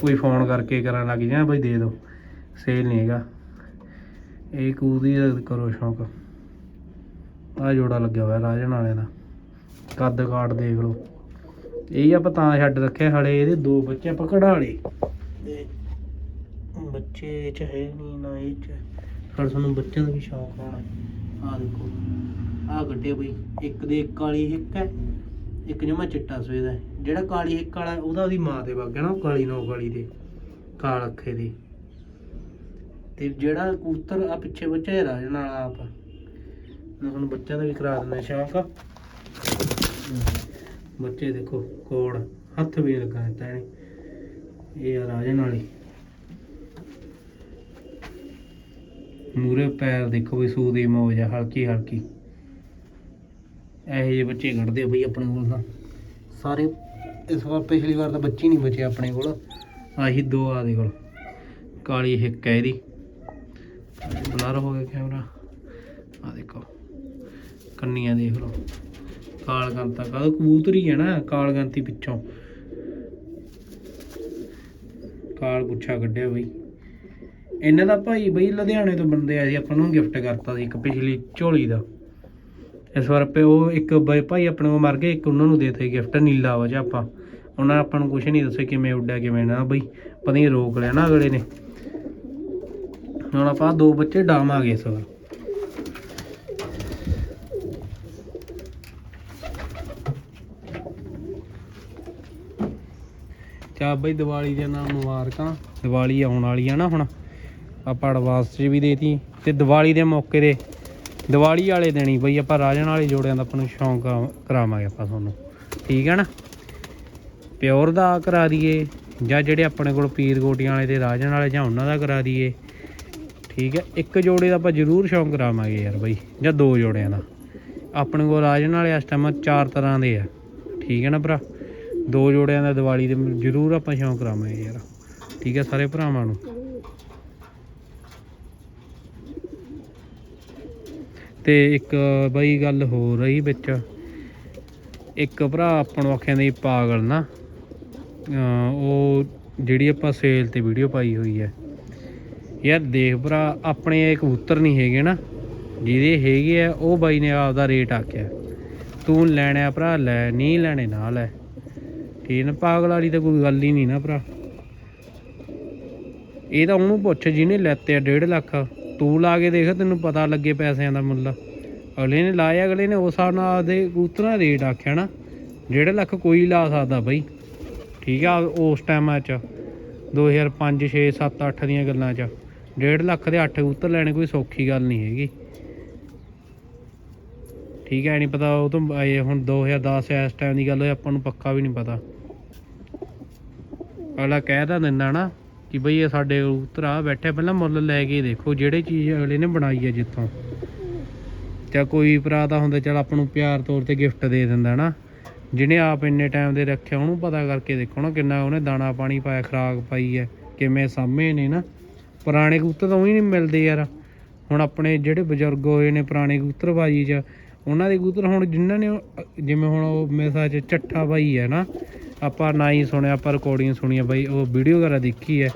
ਕੋਈ ਫੋਨ ਕਰਕੇ ਕਰਨ ਲੱਗ ਜਾਣਾ ਬਈ, ਦੇ ਦਿਓ। ਸੇਲ ਨਹੀਂ ਹੈਗਾ। ਇਹ ਕਬੂਤਰੀ ਕਰੋ ਸ਼ੌਂਕ। ਆ ਜੋੜਾ ਲੱਗਿਆ ਹੋਇਆ ਰਾਜਨ ਵਾਲੇ ਦਾ। ਕੱਦ ਕਾਟ ਦੇਖ ਲਓ। ਇਹ ਆਪਾਂ ਤਾਂ ਛੱਡ ਰੱਖਿਆ ਹਲੇ, ਇਹਦੇ ਦੋ ਬੱਚੇ ਆਪਾਂ ਕਢਾ ਲਏ। ਤੇ ਬੱਚੇ ਚ ਹੈ ਨਹੀਂ ਨਾ ਇਹ ਚ। ਫਿਰ ਸਾਨੂੰ ਬੱਚਿਆਂ ਦਾ ਵੀ ਸ਼ੌਂਕ ਹੋਣਾ। ਆ ਦੇਖੋ। ਆ ਗੱਡੇ ਬਈ। ਇੱਕ ਦੇ ਇੱਕ ਕਾਲੀ ਇੱਕ ਹੈ। ਇੱਕ ਜਮਾ ਚਿੱਟਾ ਸਵੇਦਾ ਜਿਹੜਾ ਕਾਲੀ ਹਿੱਕ ਵਾਲਾ, ਉਹਦਾ ਉਹਦੀ ਮਾਂ ਤੇ ਵਗ ਗਿਆ ਨਾ, ਉਹ ਕਾਲੀ, ਨੋ ਕਾਲੀ ਦੇ। ਕਾਲ ਅੱਖੇ ਦੇ। ਤੇ ਜਿਹੜਾ ਕਬੂਤਰ ਆ ਪਿੱਛੇ ਬੱਚਾ ਹੈ ਰਾਜਨ ਵਾਲਾ ਆਪ। ਮੈਂ ਬੱਚਿਆਂ ਦਾ ਵੀ ਕਰਾ ਦਿੰਦਾ ਸ਼ੌਂਕ। ਬੱਚੇ ਦੇਖੋ, ਕੋੜ, ਹੱਥ ਵੀ ਲੱਗਾ ਦਿੱਤਾ ਇਹਨੇ। ਇਹ ਆ ਰਾਜੇ ਨਾਲ ਹੀ। ਮੂਰੇ ਪੈਰ ਦੇਖੋ ਵੀ ਸੂ ਦੀ ਮੌਜ ਆ, ਹਲਕੀ ਹਲਕੀ। ਇਹੋ ਜਿਹੇ ਬੱਚੇ ਕੱਢਦੇ ਬਈ ਆਪਣੇ ਕੋਲ ਤਾਂ। ਸਾਰੇ, ਇਸ ਵਾਰ ਪਿਛਲੀ ਵਾਰ ਤਾਂ ਬੱਚੇ ਨਹੀਂ ਬਚੇ ਆਪਣੇ ਕੋਲ। ਆਹੀ ਦੋ ਆ ਦੇ ਕੋਲ। ਕਾਲੀ ਹਿੱਕ ਹੈ ਇਹਦੀ। ਬਲਰ ਹੋ ਗਿਆ ਕੈਮਰਾ। ਆ ਦੇਖੋ। ਕੰਨੀਆਂ ਦੇਖ ਲਓ। ਕਾਲਗੰਤਾ ਕਾ ਕਬੂਤਰੀ ਹੈ ਨਾ ਕਾਲਗੰਤੀ ਪਿੱਛੋਂ। ਕਾਲ ਪੁੱਛਾ ਕੱਢਿਆ ਬਈ। ਇਹਨਾਂ ਦਾ ਭਾਈ ਬਈ ਲੁਧਿਆਣੇ ਤੋਂ ਬੰਦੇ ਆ ਸੀ, ਆਪਾਂ ਨੂੰ ਗਿਫਟ ਕਰਤਾ ਸੀ ਇੱਕ ਪਿਛਲੀ ਝੋਲੀ ਦਾ। ਇਸ ਵਾਰ ਪੇ ਉਹ ਇੱਕ ਬਈ ਭਾਈ ਆਪਣੇ ਕੋਲ ਮਰ ਗਏ, ਇੱਕ ਉਹਨਾਂ ਨੂੰ ਦੇਤੇ ਗਿਫਟ ਨੀਲਾ ਵਜਾ ਆਪਾਂ। ਉਹਨਾਂ ਨੇ ਆਪਾਂ ਨੂੰ ਕੁਝ ਨਹੀਂ ਦੱਸਿਆ ਕਿਵੇਂ ਉੱਡਿਆ, ਕਿਵੇਂ ਨਾ ਬਈ। ਪਤਾ ਨਹੀਂ ਰੋਕ ਲਿਆ ਨਾ ਅਗਲੇ ਨੇ। ਹੁਣ ਆਪਾਂ ਦੋ ਬੱਚੇ ਡਾਵਾਂਗੇ ਇਸ ਵਾਰ। ਚਾ ਬਈ ਦੀਵਾਲੀ ਦੇ ਨਾਲ ਮੁਬਾਰਕਾਂ, ਦੀਵਾਲੀ ਆਉਣ ਵਾਲੀ ਆ ਨਾ ਹੁਣ। ਆਪਾਂ ਐਡਵਾਂਸ 'ਚ ਵੀ ਦੇਤੀ, ਤੇ ਦੀਵਾਲੀ ਦੇ ਮੌਕੇ ਦੇ ਦੀਵਾਲੀ ਵਾਲੇ ਦਿਨ ਹੀ ਬਈ ਆਪਾਂ ਰਾਜਨ ਵਾਲੇ ਜੋੜਿਆਂ ਦਾ ਆਪਾਂ ਨੂੰ ਸ਼ੌਂਕ ਕਰਾਵਾਂਗੇ ਆਪਾਂ ਤੁਹਾਨੂੰ। ਠੀਕ ਹੈ ਨਾ? ਪਿਓਰ ਦਾ ਕਰਾ ਦਈਏ ਜਾਂ ਜਿਹੜੇ ਆਪਣੇ ਕੋਲ ਪੀਰ ਗੋਟੀਆਂ ਵਾਲੇ ਤੇ ਰਾਜਨ ਵਾਲੇ ਜਾਂ ਉਹਨਾਂ ਦਾ ਕਰਾ ਦਈਏ। ਠੀਕ ਹੈ। ਇੱਕ ਜੋੜੇ ਦਾ ਆਪਾਂ ਜ਼ਰੂਰ ਸ਼ੌਂਕ ਕਰਾਵਾਂਗੇ ਯਾਰ ਬਾਈ, ਜਾਂ ਦੋ ਜੋੜਿਆਂ ਦਾ। ਆਪਣੇ ਕੋਲ ਰਾਜਨ ਵਾਲੇ ਇਸ ਟਾਈਮ ਚਾਰ ਤਰ੍ਹਾਂ ਦੇ ਆ। ਠੀਕ ਹੈ ਨਾ ਭਰਾ? ਦੋ ਜੋੜਿਆਂ ਦਾ ਦੀਵਾਲੀ ਦੇ ਜ਼ਰੂਰ ਆਪਾਂ ਸ਼ੌਂਕ ਕਰਾਵਾਂਗੇ ਯਾਰ। ਠੀਕ ਹੈ ਸਾਰੇ ਭਰਾਵਾਂ ਨੂੰ। ਤੇ ਇੱਕ ਬਈ ਗੱਲ ਹੋ ਰਹੀ ਵਿੱਚ। ਇੱਕ ਭਰਾ ਆਪਾਂ ਨੂੰ ਆਖਿਆ ਨਹੀਂ ਪਾਗਲ ਨਾ। ਉਹ ਜਿਹੜੀ ਆਪਾਂ ਸੇਲ ਤੇ ਵੀਡੀਓ ਪਾਈ ਹੋਈ ਹੈ। ਯਾਰ ਦੇਖ ਭਰਾ, ਆਪਣੇ ਇਹ ਕਬੂਤਰ ਨਹੀਂ ਹੈਗੇ ਨਾ, ਜਿਹਦੇ ਹੈਗੇ ਆ, ਉਹ ਬਾਈ ਨੇ ਆਪਦਾ ਰੇਟ ਆਖਿਆ। ਤੂੰ ਲੈਣਾ ਭਰਾ, ਲੈ, ਨਹੀਂ ਲੈਣੇ, ਨਾ ਲੈ। ਠੀਕ ਨਾ, ਪਾਗਲ ਵਾਲੀ ਤਾਂ ਕੋਈ ਗੱਲ ਹੀ ਨਹੀਂ ਨਾ ਭਰਾ। ਇਹ ਤਾਂ ਉਹਨੂੰ ਪੁੱਛ, ਜਿਹਨੇ ਲੈਤੇ ਆ 1.5 ਲੱਖ, ਤੂੰ ਲਾ ਕੇ ਦੇਖ, ਤੈਨੂੰ ਪਤਾ ਲੱਗੇ ਪੈਸਿਆਂ ਦਾ ਮੁੱਲ। ਅਗਲੇ ਨੇ ਲਾਇਆ ਅਗਲੇ ਨੇ ਉਸ ਹਿਸਾਬ ਨਾਲ ਆਪਦੇ ਕਬੂਤਰਾਂ ਦਾ ਰੇਟ ਆਖਿਆ ਨਾ। 1.5 ਲੱਖ ਕੋਈ ਲਾ ਸਕਦਾ ਬਈ। ਠੀਕ ਆ, ਉਸ ਟਾਈਮਾਂ 'ਚ 2005 6 7 8 ਦੀਆਂ ਗੱਲਾਂ 'ਚ। 1.5 ਲੱਖ ਦੇ 8 ਕਬੂਤਰ ਲੈਣੇ ਕੋਈ ਸੌਖੀ ਗੱਲ ਨਹੀਂ ਹੈਗੀ। ਠੀਕ ਹੈ, ਨਹੀਂ ਪਤਾ ਉਹ ਤੋਂ ਇਹ ਹੁਣ 2010 ਇਸ ਟਾਈਮ ਦੀ ਗੱਲ ਹੋਈ, ਆਪਾਂ ਨੂੰ ਪੱਕਾ ਵੀ ਨਹੀਂ ਪਤਾ। ਅਗਲਾ ਕਹਿ ਤਾਂ ਦਿੰਦਾ ਨਾ ਕਿ ਬਈ ਇਹ ਸਾਡੇ ਕਬੂਤਰ ਆ, ਬੈਠੇ ਪਹਿਲਾਂ ਮੁੱਲ ਲੈ ਕੇ ਦੇਖੋ ਜਿਹੜੇ ਚੀਜ਼ ਅਗਲੇ ਨੇ ਬਣਾਈ ਹੈ ਜਿੱਥੋਂ। ਜਾਂ ਕੋਈ ਭਰਾ ਦਾ ਹੁੰਦਾ, ਚਲ ਆਪਾਂ ਨੂੰ ਪਿਆਰ ਤੌਰ ਤੇ ਗਿਫਟ ਦੇ ਦਿੰਦਾ ਨਾ। ਜਿਹਨੇ ਆਪ ਇੰਨੇ ਟਾਈਮ ਦੇ ਰੱਖਿਆ, ਉਹਨੂੰ ਪਤਾ ਕਰਕੇ ਦੇਖੋ ਨਾ ਕਿੰਨਾ ਉਹਨੇ ਦਾਣਾ ਪਾਣੀ ਪਾਇਆ, ਖਰਾਕ ਪਾਈ ਹੈ, ਕਿਵੇਂ ਸਾਹਮਣੇ ਨੇ ਨਾ। ਪੁਰਾਣੇ ਕਬੂਤਰ ਤਾਂ ਉਹੀ ਨਹੀਂ ਮਿਲਦੇ ਯਾਰ। ਹੁਣ ਆਪਣੇ ਜਿਹੜੇ ਬਜ਼ੁਰਗ ਹੋਏ ਨੇ ਪੁਰਾਣੇ ਕਬੂਤਰਬਾਜੀ 'ਚ, ਉਹਨਾਂ ਦੇ ਕਬੂਤਰ ਹੁਣ ਜਿਨ੍ਹਾਂ ਨੇ ਜਿਵੇਂ ਹੁਣ ਉਹ ਮੇਰੇ 'ਚ ਚੱਠਾ ਬਾਈ ਹੈ ਨਾ, ਆਪਾਂ ਨਾ ਹੀ ਸੁਣਿਆ, ਆਪਾਂ ਰਿਕਾਰਡਿੰਗ ਸੁਣੀਆਂ ਬਾਈ, ਉਹ ਵੀਡੀਓ ਵਗੈਰਾ ਦੇਖੀ ਹੈ।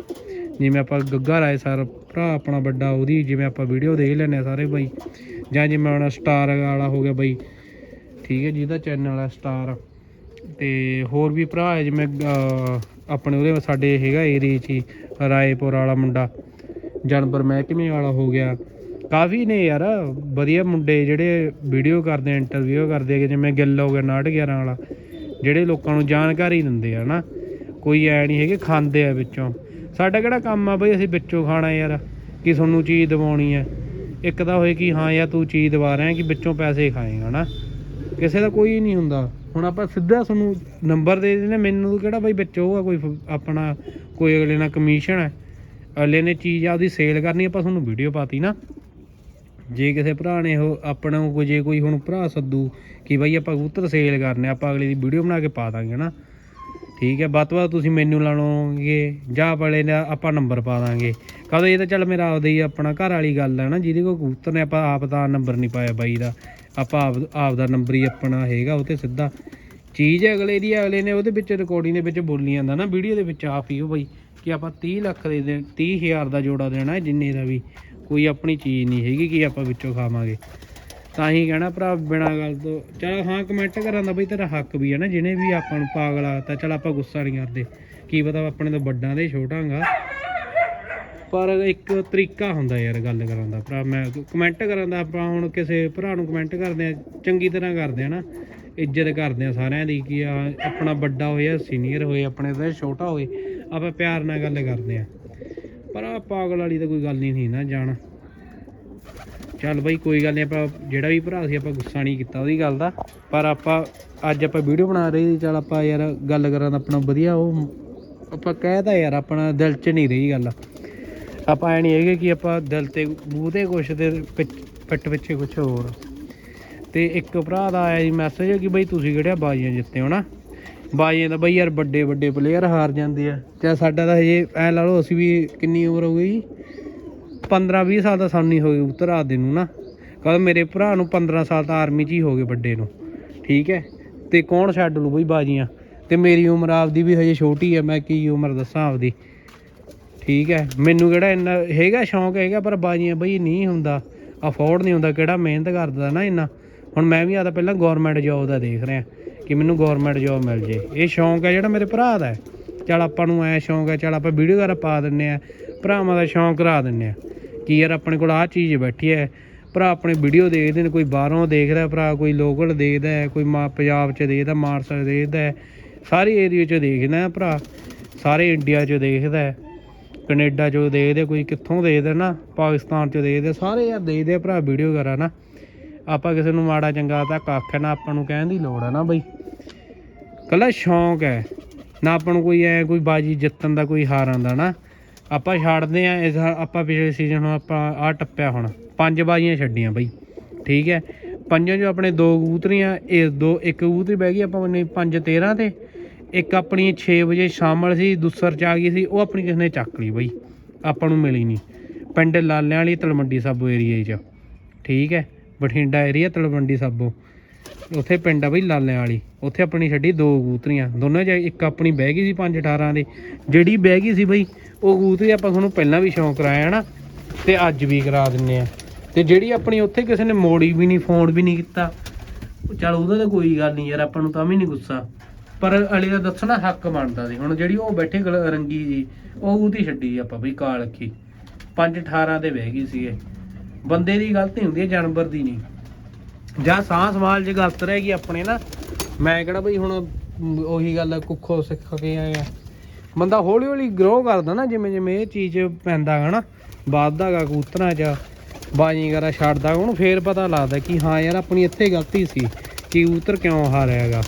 ਜਿਵੇਂ ਆਪਾਂ ਗੱਗਾ ਰਾਏ ਸਰ, ਭਰਾ ਆਪਣਾ ਵੱਡਾ, ਉਹਦੀ ਜਿਵੇਂ ਆਪਾਂ ਵੀਡੀਓ ਦੇਖ ਲੈਂਦੇ ਹਾਂ ਸਾਰੇ ਬਾਈ। ਜਾਂ ਜਿਵੇਂ ਹੁਣ ਸਟਾਰ ਵਾਲਾ ਹੋ ਗਿਆ ਬਾਈ, ਠੀਕ ਹੈ, ਜਿਹਦਾ ਚੈਨਲ ਹੈ ਸਟਾਰ। ਤੇ ਹੋਰ ਵੀ ਭਰਾ ਹੈ ਜਿਵੇਂ ਆਪਣੇ ਉਹਦੇ ਸਾਡੇ ਹੈਗਾ ਏਰੀਏ 'ਚ ਹੀ, ਰਾਏਪੁਰ ਵਾਲਾ ਮੁੰਡਾ। ਜਾਨਵਰ ਮਹਿਕਮੇ ਵਾਲਾ ਹੋ ਗਿਆ। ਕਾਫੀ ਨੇ ਯਾਰ, ਵਧੀਆ ਮੁੰਡੇ ਜਿਹੜੇ ਵੀਡੀਓ ਕਰਦੇ ਆ ਇੰਟਰਵਿਊ ਕਰਦੇ ਆ ਜਿਵੇਂ ਗਿੱਲ ਹੋ ਗਿਆ 911 ਵਾਲਾ, ਜਿਹੜੇ ਲੋਕਾਂ ਨੂੰ ਜਾਣਕਾਰੀ ਦਿੰਦੇ ਆ ਨਾ, ਕੋਈ ਐ ਨਹੀਂ ਹੈਗੇ, ਖਾਂਦੇ ਆ ਵਿੱਚੋਂ। ਸਾਡਾ ਕਿਹੜਾ ਕੰਮ ਆ ਬਈ, ਅਸੀਂ ਵਿੱਚੋਂ ਖਾਣਾ ਯਾਰ, ਕਿ ਤੁਹਾਨੂੰ ਚੀਜ਼ ਦਿਵਾਉਣੀ ਹੈ। ਇੱਕ ਤਾਂ ਹੋਏ ਕਿ ਹਾਂ ਯਾਰ, ਤੂੰ ਚੀਜ਼ ਦਵਾ ਰਿਹਾ ਕਿ ਵਿੱਚੋਂ ਪੈਸੇ ਖਾਏਗਾ ਨਾ। ਕਿਸੇ ਦਾ ਕੋਈ ਨਹੀਂ ਹੁੰਦਾ। ਹੁਣ ਆਪਾਂ ਸਿੱਧਾ ਤੁਹਾਨੂੰ ਨੰਬਰ ਦੇ ਦਿੰਦੇ ਮੈਨੂੰ ਕਿਹੜਾ ਬਈ ਵਿੱਚੋਂ ਆ ਕੋਈ ਆਪਣਾ, ਕੋਈ ਅਗਲੇ ਨਾਲ ਕਮਿਸ਼ਨ ਹੈ। ਅਗਲੇ ਨੇ ਚੀਜ਼ ਆਪਦੀ ਸੇਲ ਕਰਨੀ, ਆਪਾਂ ਤੁਹਾਨੂੰ ਵੀਡੀਓ ਪਾਤੀ ਨਾ। ਜੇ ਕਿਸੇ ਭਰਾ ਨੇ ਉਹ ਆਪਣਾ ਕੋਈ ਜੇ ਕੋਈ ਹੁਣ ਭਰਾ ਸੱਦੂ ਕਿ ਬਈ ਆਪਾਂ ਕਬੂਤਰ ਸੇਲ ਕਰਨੇ ਆਪਾਂ ਅਗਲੇ ਦੀ ਵੀਡੀਓ ਬਣਾ ਕੇ ਪਾ ਦਾਂਗੇ ਨਾ। ਠੀਕ ਹੈ, ਵੱਧ ਤੋਂ ਵੱਧ ਤੁਸੀਂ ਮੈਨੂੰ ਲਾ ਲਓਗੇ ਜਾਂ ਵਾਲੇ ਦਾ ਆਪਾਂ ਨੰਬਰ ਪਾ ਦਾਂਗੇ। ਕਦੋਂ ਇਹ ਤਾਂ ਚੱਲ ਮੇਰਾ ਆਪਦਾ ਹੀ ਆਪਣਾ ਘਰ ਵਾਲੀ ਗੱਲ ਹੈ ਨਾ, ਜਿਹਦੇ ਕੋਲ ਕਬੂਤਰ ਨੇ, ਆਪਾਂ ਆਪ ਦਾ ਨੰਬਰ ਨਹੀਂ ਪਾਇਆ ਬਾਈ ਦਾ। ਆਪਾਂ ਆਪ ਆਪ ਦਾ ਨੰਬਰ ਹੀ ਆਪਣਾ ਹੈਗਾ, ਉਹ ਤੇ ਸਿੱਧਾ। ਚੀਜ਼ ਅਗਲੇ ਦੀ, ਅਗਲੇ ਨੇ ਉਹਦੇ ਵਿੱਚ ਰਿਕਾਰਡਿੰਗ ਦੇ ਵਿੱਚ ਬੋਲੀ ਜਾਂਦਾ ਨਾ ਵੀਡੀਓ ਦੇ ਵਿੱਚ ਆਪ ਹੀ ਉਹ ਬਾਈ। ਕਿ ਆਪਾਂ 30 ਲੱਖ ਦੇ ਦੇ 30000 ਦਾ ਜੋੜਾ ਦੇਣਾ ਹੈ, ਜਿੰਨੇ ਦਾ ਵੀ। ਕੋਈ ਆਪਣੀ ਚੀਜ਼ ਨਹੀਂ ਹੈਗੀ ਕਿ ਆਪਾਂ ਵਿੱਚੋਂ ਖਾਵਾਂਗੇ। ਤਾਂ ਹੀ ਕਹਿਣਾ ਭਰਾ ਬਿਨਾਂ ਗੱਲ ਤੋਂ। ਚਲ ਹਾਂ ਕਮੈਂਟ ਕਰਨ ਦਾ ਬਈ ਤੇਰਾ ਹੱਕ ਵੀ ਹੈ ਨਾ ਜਿਹਨੇ ਵੀ ਆਪਾਂ ਨੂੰ ਪਾਗਲ ਤਾਂ ਚਲ ਆਪਾਂ ਗੁੱਸਾ ਨਹੀਂ ਕਰਦੇ। ਕੀ ਪਤਾ ਆਪਣੇ ਤੋਂ ਵੱਡਾਂ ਦੇ ਛੋਟਾਂਗਾ। ਪਰ ਇੱਕ ਤਰੀਕਾ ਹੁੰਦਾ ਯਾਰ ਗੱਲ ਕਰਨ ਦਾ। ਭਰਾ ਮੈਂ ਕਮੈਂਟ ਕਰਨ ਦਾ ਆਪਾਂ ਹੁਣ ਕਿਸੇ ਭਰਾ ਨੂੰ ਕਮੈਂਟ ਕਰਦੇ ਆ ਚੰਗੀ ਤਰ੍ਹਾਂ ਕਰਦੇ ਆ ਨਾ। ਇੱਜ਼ਤ ਕਰਦੇ ਆ ਸਾਰਿਆਂ ਦੀ ਕਿ ਆ ਆਪਣਾ ਵੱਡਾ ਹੋਏ ਜਾਂ ਸੀਨੀਅਰ ਹੋਏ, ਆਪਣੇ ਤੋਂ ਛੋਟਾ ਹੋਏ, ਆਪਾਂ ਪਿਆਰ ਨਾਲ ਗੱਲ ਕਰਦੇ ਆ। ਪਰ ਆ ਪਾਗਲ ਵਾਲੀ ਤਾਂ ਕੋਈ ਗੱਲ ਨਹੀਂ ਸੀ ਨਾ ਜਾਣ। ਚੱਲ ਬਈ ਕੋਈ ਗੱਲ ਨਹੀਂ ਆਪਾਂ ਜਿਹੜਾ ਵੀ ਭਰਾ ਸੀ ਆਪਾਂ ਗੁੱਸਾ ਨਹੀਂ ਕੀਤਾ ਉਹਦੀ ਗੱਲ ਦਾ। ਪਰ ਆਪਾਂ ਅੱਜ ਆਪਾਂ ਵੀਡੀਓ ਬਣਾ ਰਹੇ ਸੀ, ਚੱਲ ਆਪਾਂ ਯਾਰ ਗੱਲ ਕਰਾਂ ਤਾਂ ਆਪਣਾ ਵਧੀਆ, ਉਹ ਆਪਾਂ ਕਹਿਤਾ ਯਾਰ ਆਪਣਾ ਦਿਲ 'ਚ ਨਹੀਂ ਰਹੀ ਗੱਲ। ਆਪਾਂ ਐ ਨਹੀਂ ਹੈਗੇ ਕਿ ਆਪਾਂ ਦਿਲ ਤੇ ਮੂੰਹ ਤੇ ਕੁਛ ਤੇ ਪਿੱਛ- ਪਿੱਠ ਪਿੱਛੇ ਕੁਛ ਹੋਰ। ਤੇ ਇੱਕ ਭਰਾ ਦਾ ਆਇਆ ਜੀ ਮੈਸੇਜ ਕਿ ਬਈ ਤੁਸੀਂ ਕਿਹੜਿਆ ਬਾਜ਼ੀਆਂ ਜਿੱਤੇ ਹੋ ਨਾ? ਬਾਜ਼ੀਆਂ ਦਾ ਬਈ ਯਾਰ ਵੱਡੇ ਵੱਡੇ ਪਲੇਅਰ ਹਾਰ ਜਾਂਦੇ ਆ। ਤੇ ਸਾਡਾ ਤਾਂ ਹਜੇ ਐ ਲਾ ਲਓ ਅਸੀਂ ਵੀ ਕਿੰਨੀ ਉਮਰ ਹੋ ਗਈ? 15 20 ਸਾਲ ਤਾਂ ਸਾਨੂੰ ਹੀ ਹੋ ਗਏ ਉਤਰਾ ਦੇ ਨੂੰ ਨਾ। ਕਦ ਮੇਰੇ ਭਰਾ ਨੂੰ 15 ਸਾਲ ਤਾਂ ਆਰਮੀ 'ਚ ਹੀ ਹੋ ਗਏ ਵੱਡੇ ਨੂੰ। ਠੀਕ ਹੈ? ਤੇ ਕੌਣ ਛੱਡ ਲੂ ਬਈ ਬਾਜ਼ੀਆਂ? ਤੇ ਮੇਰੀ ਉਮਰ ਆਪਦੀ ਵੀ ਹਜੇ ਛੋਟੀ ਹੈ ਮੈਂ ਕੀ ਉਮਰ ਦੱਸਾਂ ਆਪਦੀ? ਠੀਕ ਹੈ? ਮੈਨੂੰ ਕਿਹੜਾ ਇੰਨਾ ਹੈਗਾ ਸ਼ੌਂਕ ਹੈਗਾ, ਪਰ ਬਾਜ਼ੀਆਂ ਬਈ ਨਹੀਂ ਹੁੰਦਾ। ਅਫੋਰਡ ਨਹੀਂ ਹੁੰਦਾ ਕਿਹੜਾ ਮਿਹਨਤ ਕਰਦਾ ਨਾ ਇੰਨਾ। ਹੁਣ ਮੈਂ ਵੀ ਆਦਾ ਪਹਿਲਾਂ ਗਵਰਨਮੈਂਟ ਜੌਬ ਦਾ ਦੇਖ ਰਿਹਾ, ਕਿ ਮੈਨੂੰ ਗਵਰਨਮੈਂਟ ਜੌਬ ਮਿਲ ਜੇ। ਇਹ ਸ਼ੌਂਕ ਹੈ ਜਿਹੜਾ ਮੇਰੇ ਭਰਾ ਦਾ ਹੈ। ਚੱਲ ਆਪਾਂ ਨੂੰ ਐ ਸ਼ੌਂਕ ਹੈ, ਚੱਲ ਆਪਾਂ ਵੀਡੀਓ ਵਗੈਰਾ ਪਾ ਦਿੰਨੇ ਆ। ਭਰਾਵਾਂ ਦਾ ਸ਼ੌਂਕ ਕਰਾ ਦਿੰਨੇ ਆ, ਕਿ ਯਾਰ ਆਪਣੇ ਕੋਲ ਆਹ ਚੀਜ਼ ਬੈਠੀ ਹੈ। ਭਰਾ ਆਪਣੇ ਵੀਡੀਓ ਦੇਖਦੇ ਨੇ, ਕੋਈ ਬਾਹਰੋਂ ਦੇਖਦਾ ਭਰਾ ਕੋਈ ਲੋਕਲ ਦੇਖਦਾ ਕੋਈ ਮਾ ਪੰਜਾਬ 'ਚ ਦੇਖਦਾ, ਮਾਨਸਾ 'ਚ ਦੇਖਦਾ ਸਾਰੇ ਏਰੀਆ 'ਚ ਦੇਖਦਾ ਭਰਾ। ਸਾਰੇ ਇੰਡੀਆ 'ਚ ਦੇਖਦਾ ਹੈ। ਕੈਨੇਡਾ 'ਚੋਂ ਦੇਖਦੇ, ਕੋਈ ਕਿੱਥੋਂ ਦੇਖਦਾ ਨਾ, ਪਾਕਿਸਤਾਨ 'ਚੋਂ ਦੇਖਦੇ, ਸਾਰੇ ਯਾਰ ਦੇਖਦੇ ਆ ਭਰਾ ਵੀਡੀਓ ਵਗੈਰਾ ਨਾ। ਆਪਾਂ ਕਿਸੇ ਨੂੰ ਮਾੜਾ ਚੰਗਾ ਤਾਂ ਕੱਖ ਹੈ ਨਾ ਆਪਾਂ ਨੂੰ ਕਹਿਣ ਦੀ ਲੋੜ ਹੈ ਨਾ ਬਈ। ਕੱਲਾ ਸ਼ੌਂਕ ਹੈ, ਨਾ ਆਪਾਂ ਨੂੰ ਕੋਈ ਐ ਕੋਈ ਬਾਜੀ ਜਿੱਤਣ ਦਾ, ਕੋਈ ਹਾਰਨ ਦਾ ਨਾ। ਆਪਾਂ ਛੱਡਦੇ ਆ ਇਸ ਆਪਾਂ ਪਿਛਲੇ ਸੀਜ਼ਨ ਹੁਣ ਆਪਾਂ ਆ ਟੱਪਿਆ ਹੁਣ, ਪੰਜ ਬਾਜੀਆਂ ਛੱਡੀਆਂ ਬਈ, ਠੀਕ ਹੈ। ਪੰਜਾਂ ਚੋਂ ਆਪਣੇ ਦੋ ਕਬੂਤਰੀਆਂ ਇਸ ਦੋ, ਇੱਕ ਕਬੂਤਰੀ ਬਹਿ ਗਈ ਆਪਾਂ ਨੇ 5 13 ਤੇ। ਇੱਕ ਆਪਣੀ 6 ਵਜੇ ਸ਼ਾਮਲ ਸੀ, ਦੂਸਰ ਚ ਆ ਗਈ ਸੀ, ਉਹ ਆਪਣੀ ਕਿਸ ਨੇ ਚੱਕ ਲਈ ਬਈ, ਆਪਾਂ ਨੂੰ ਮਿਲੀ ਨਹੀਂ। ਪਿੰਡ ਲਾਲਿਆਂ ਵਾਲੀ ਤਲਵੰਡੀ ਸਾਬੋ ਏਰੀਏ 'ਚ, ਠੀਕ ਹੈ। ਬਠਿੰਡਾ ਏਰੀਆ ਤਲਵੰਡੀ ਸਾਬੋ। ਉੱਥੇ ਪਿੰਡ ਆ ਬਈ ਲਾਲਿਆਂ ਵਾਲੀ। ਉੱਥੇ ਆਪਣੀ ਛੱਡੀ ਦੋ ਕਬੂਤਰੀਆਂ। ਦੋਨੋਂ ਚ ਇੱਕ ਆਪਣੀ ਬਹਿ ਗਈ ਸੀ 5 18 ਦੀ। ਜਿਹੜੀ ਬਹਿ ਗਈ ਸੀ ਬਈ, ਉਹ ਕਬੂਤਰੀ ਆਪਾਂ ਤੁਹਾਨੂੰ ਪਹਿਲਾਂ ਵੀ ਸ਼ੌਂਕ ਕਰਾਇਆ ਨਾ, ਤੇ ਅੱਜ ਵੀ ਕਰਾ ਦਿੰਨੇ ਆ। ਤੇ ਜਿਹੜੀ ਆਪਣੀ ਉੱਥੇ ਕਿਸੇ ਨੇ ਮੋੜੀ ਵੀ ਨਹੀਂ, ਫੋਨ ਵੀ ਨਹੀਂ ਕੀਤਾ ਚਲ ਉਹਦਾ ਤਾਂ ਕੋਈ ਗੱਲ ਨਹੀਂ ਯਾਰ, ਆਪਾਂ ਨੂੰ ਤਾਂ ਵੀ ਨਹੀਂ ਗੁੱਸਾ। ਪਰ ਅਲੀ ਦਾ ਦੱਸਣਾ ਹੱਕ ਬਣਦਾ ਸੀ। ਹੁਣ ਜਿਹੜੀ ਉਹ ਬੈਠੇ ਰੰਗੀ ਜੀ, ਉਹ ਉਹਦੀ ਛੱਡੀ ਸੀ ਆਪਾਂ ਬਈ ਕਾਲ ਅੱਖੀ 5 18 ਤੇ ਬਹਿ ਗਈ ਸੀ ਇਹ ਬੰਦੇ ਦੀ ਗਲਤੀ ਹੁੰਦੀ ਹੈ ਜਾਨਵਰ ਦੀ ਨਹੀਂ। ਜਾਂ ਸਾਹ ਸੰਭਾਲ ਜੇ ਗਲਤ ਰਹਿ ਗਈ ਆਪਣੇ ਨਾ ਮੈਂ ਕਿਹੜਾ ਬਈ ਹੁਣ ਉਹੀ ਗੱਲ ਆ, ਕੁੱਖੋਂ ਸਿੱਖ ਕੇ ਆ। ਬੰਦਾ ਹੌਲੀ ਹੌਲੀ ਗਰੋ ਕਰਦਾ ਨਾ ਜਿਵੇਂ ਜਿਵੇਂ ਇਹ ਚੀਜ਼ ਪੈਂਦਾ ਗਾ ਨਾ ਵੱਧਦਾ ਗਾ ਕਬੂਤਰਾਂ 'ਚ ਬਾਜੀ ਵਗੈਰਾ ਛੱਡਦਾ ਗਾ, ਉਹਨੂੰ ਫੇਰ ਪਤਾ ਲੱਗਦਾ ਕਿ ਹਾਂ ਯਾਰ ਆਪਣੀ ਇੱਥੇ ਗਲਤੀ ਸੀ ਕਿ ਕਬੂਤਰ ਕਿਉਂ ਹਾਰਿਆ ਹੈਗਾ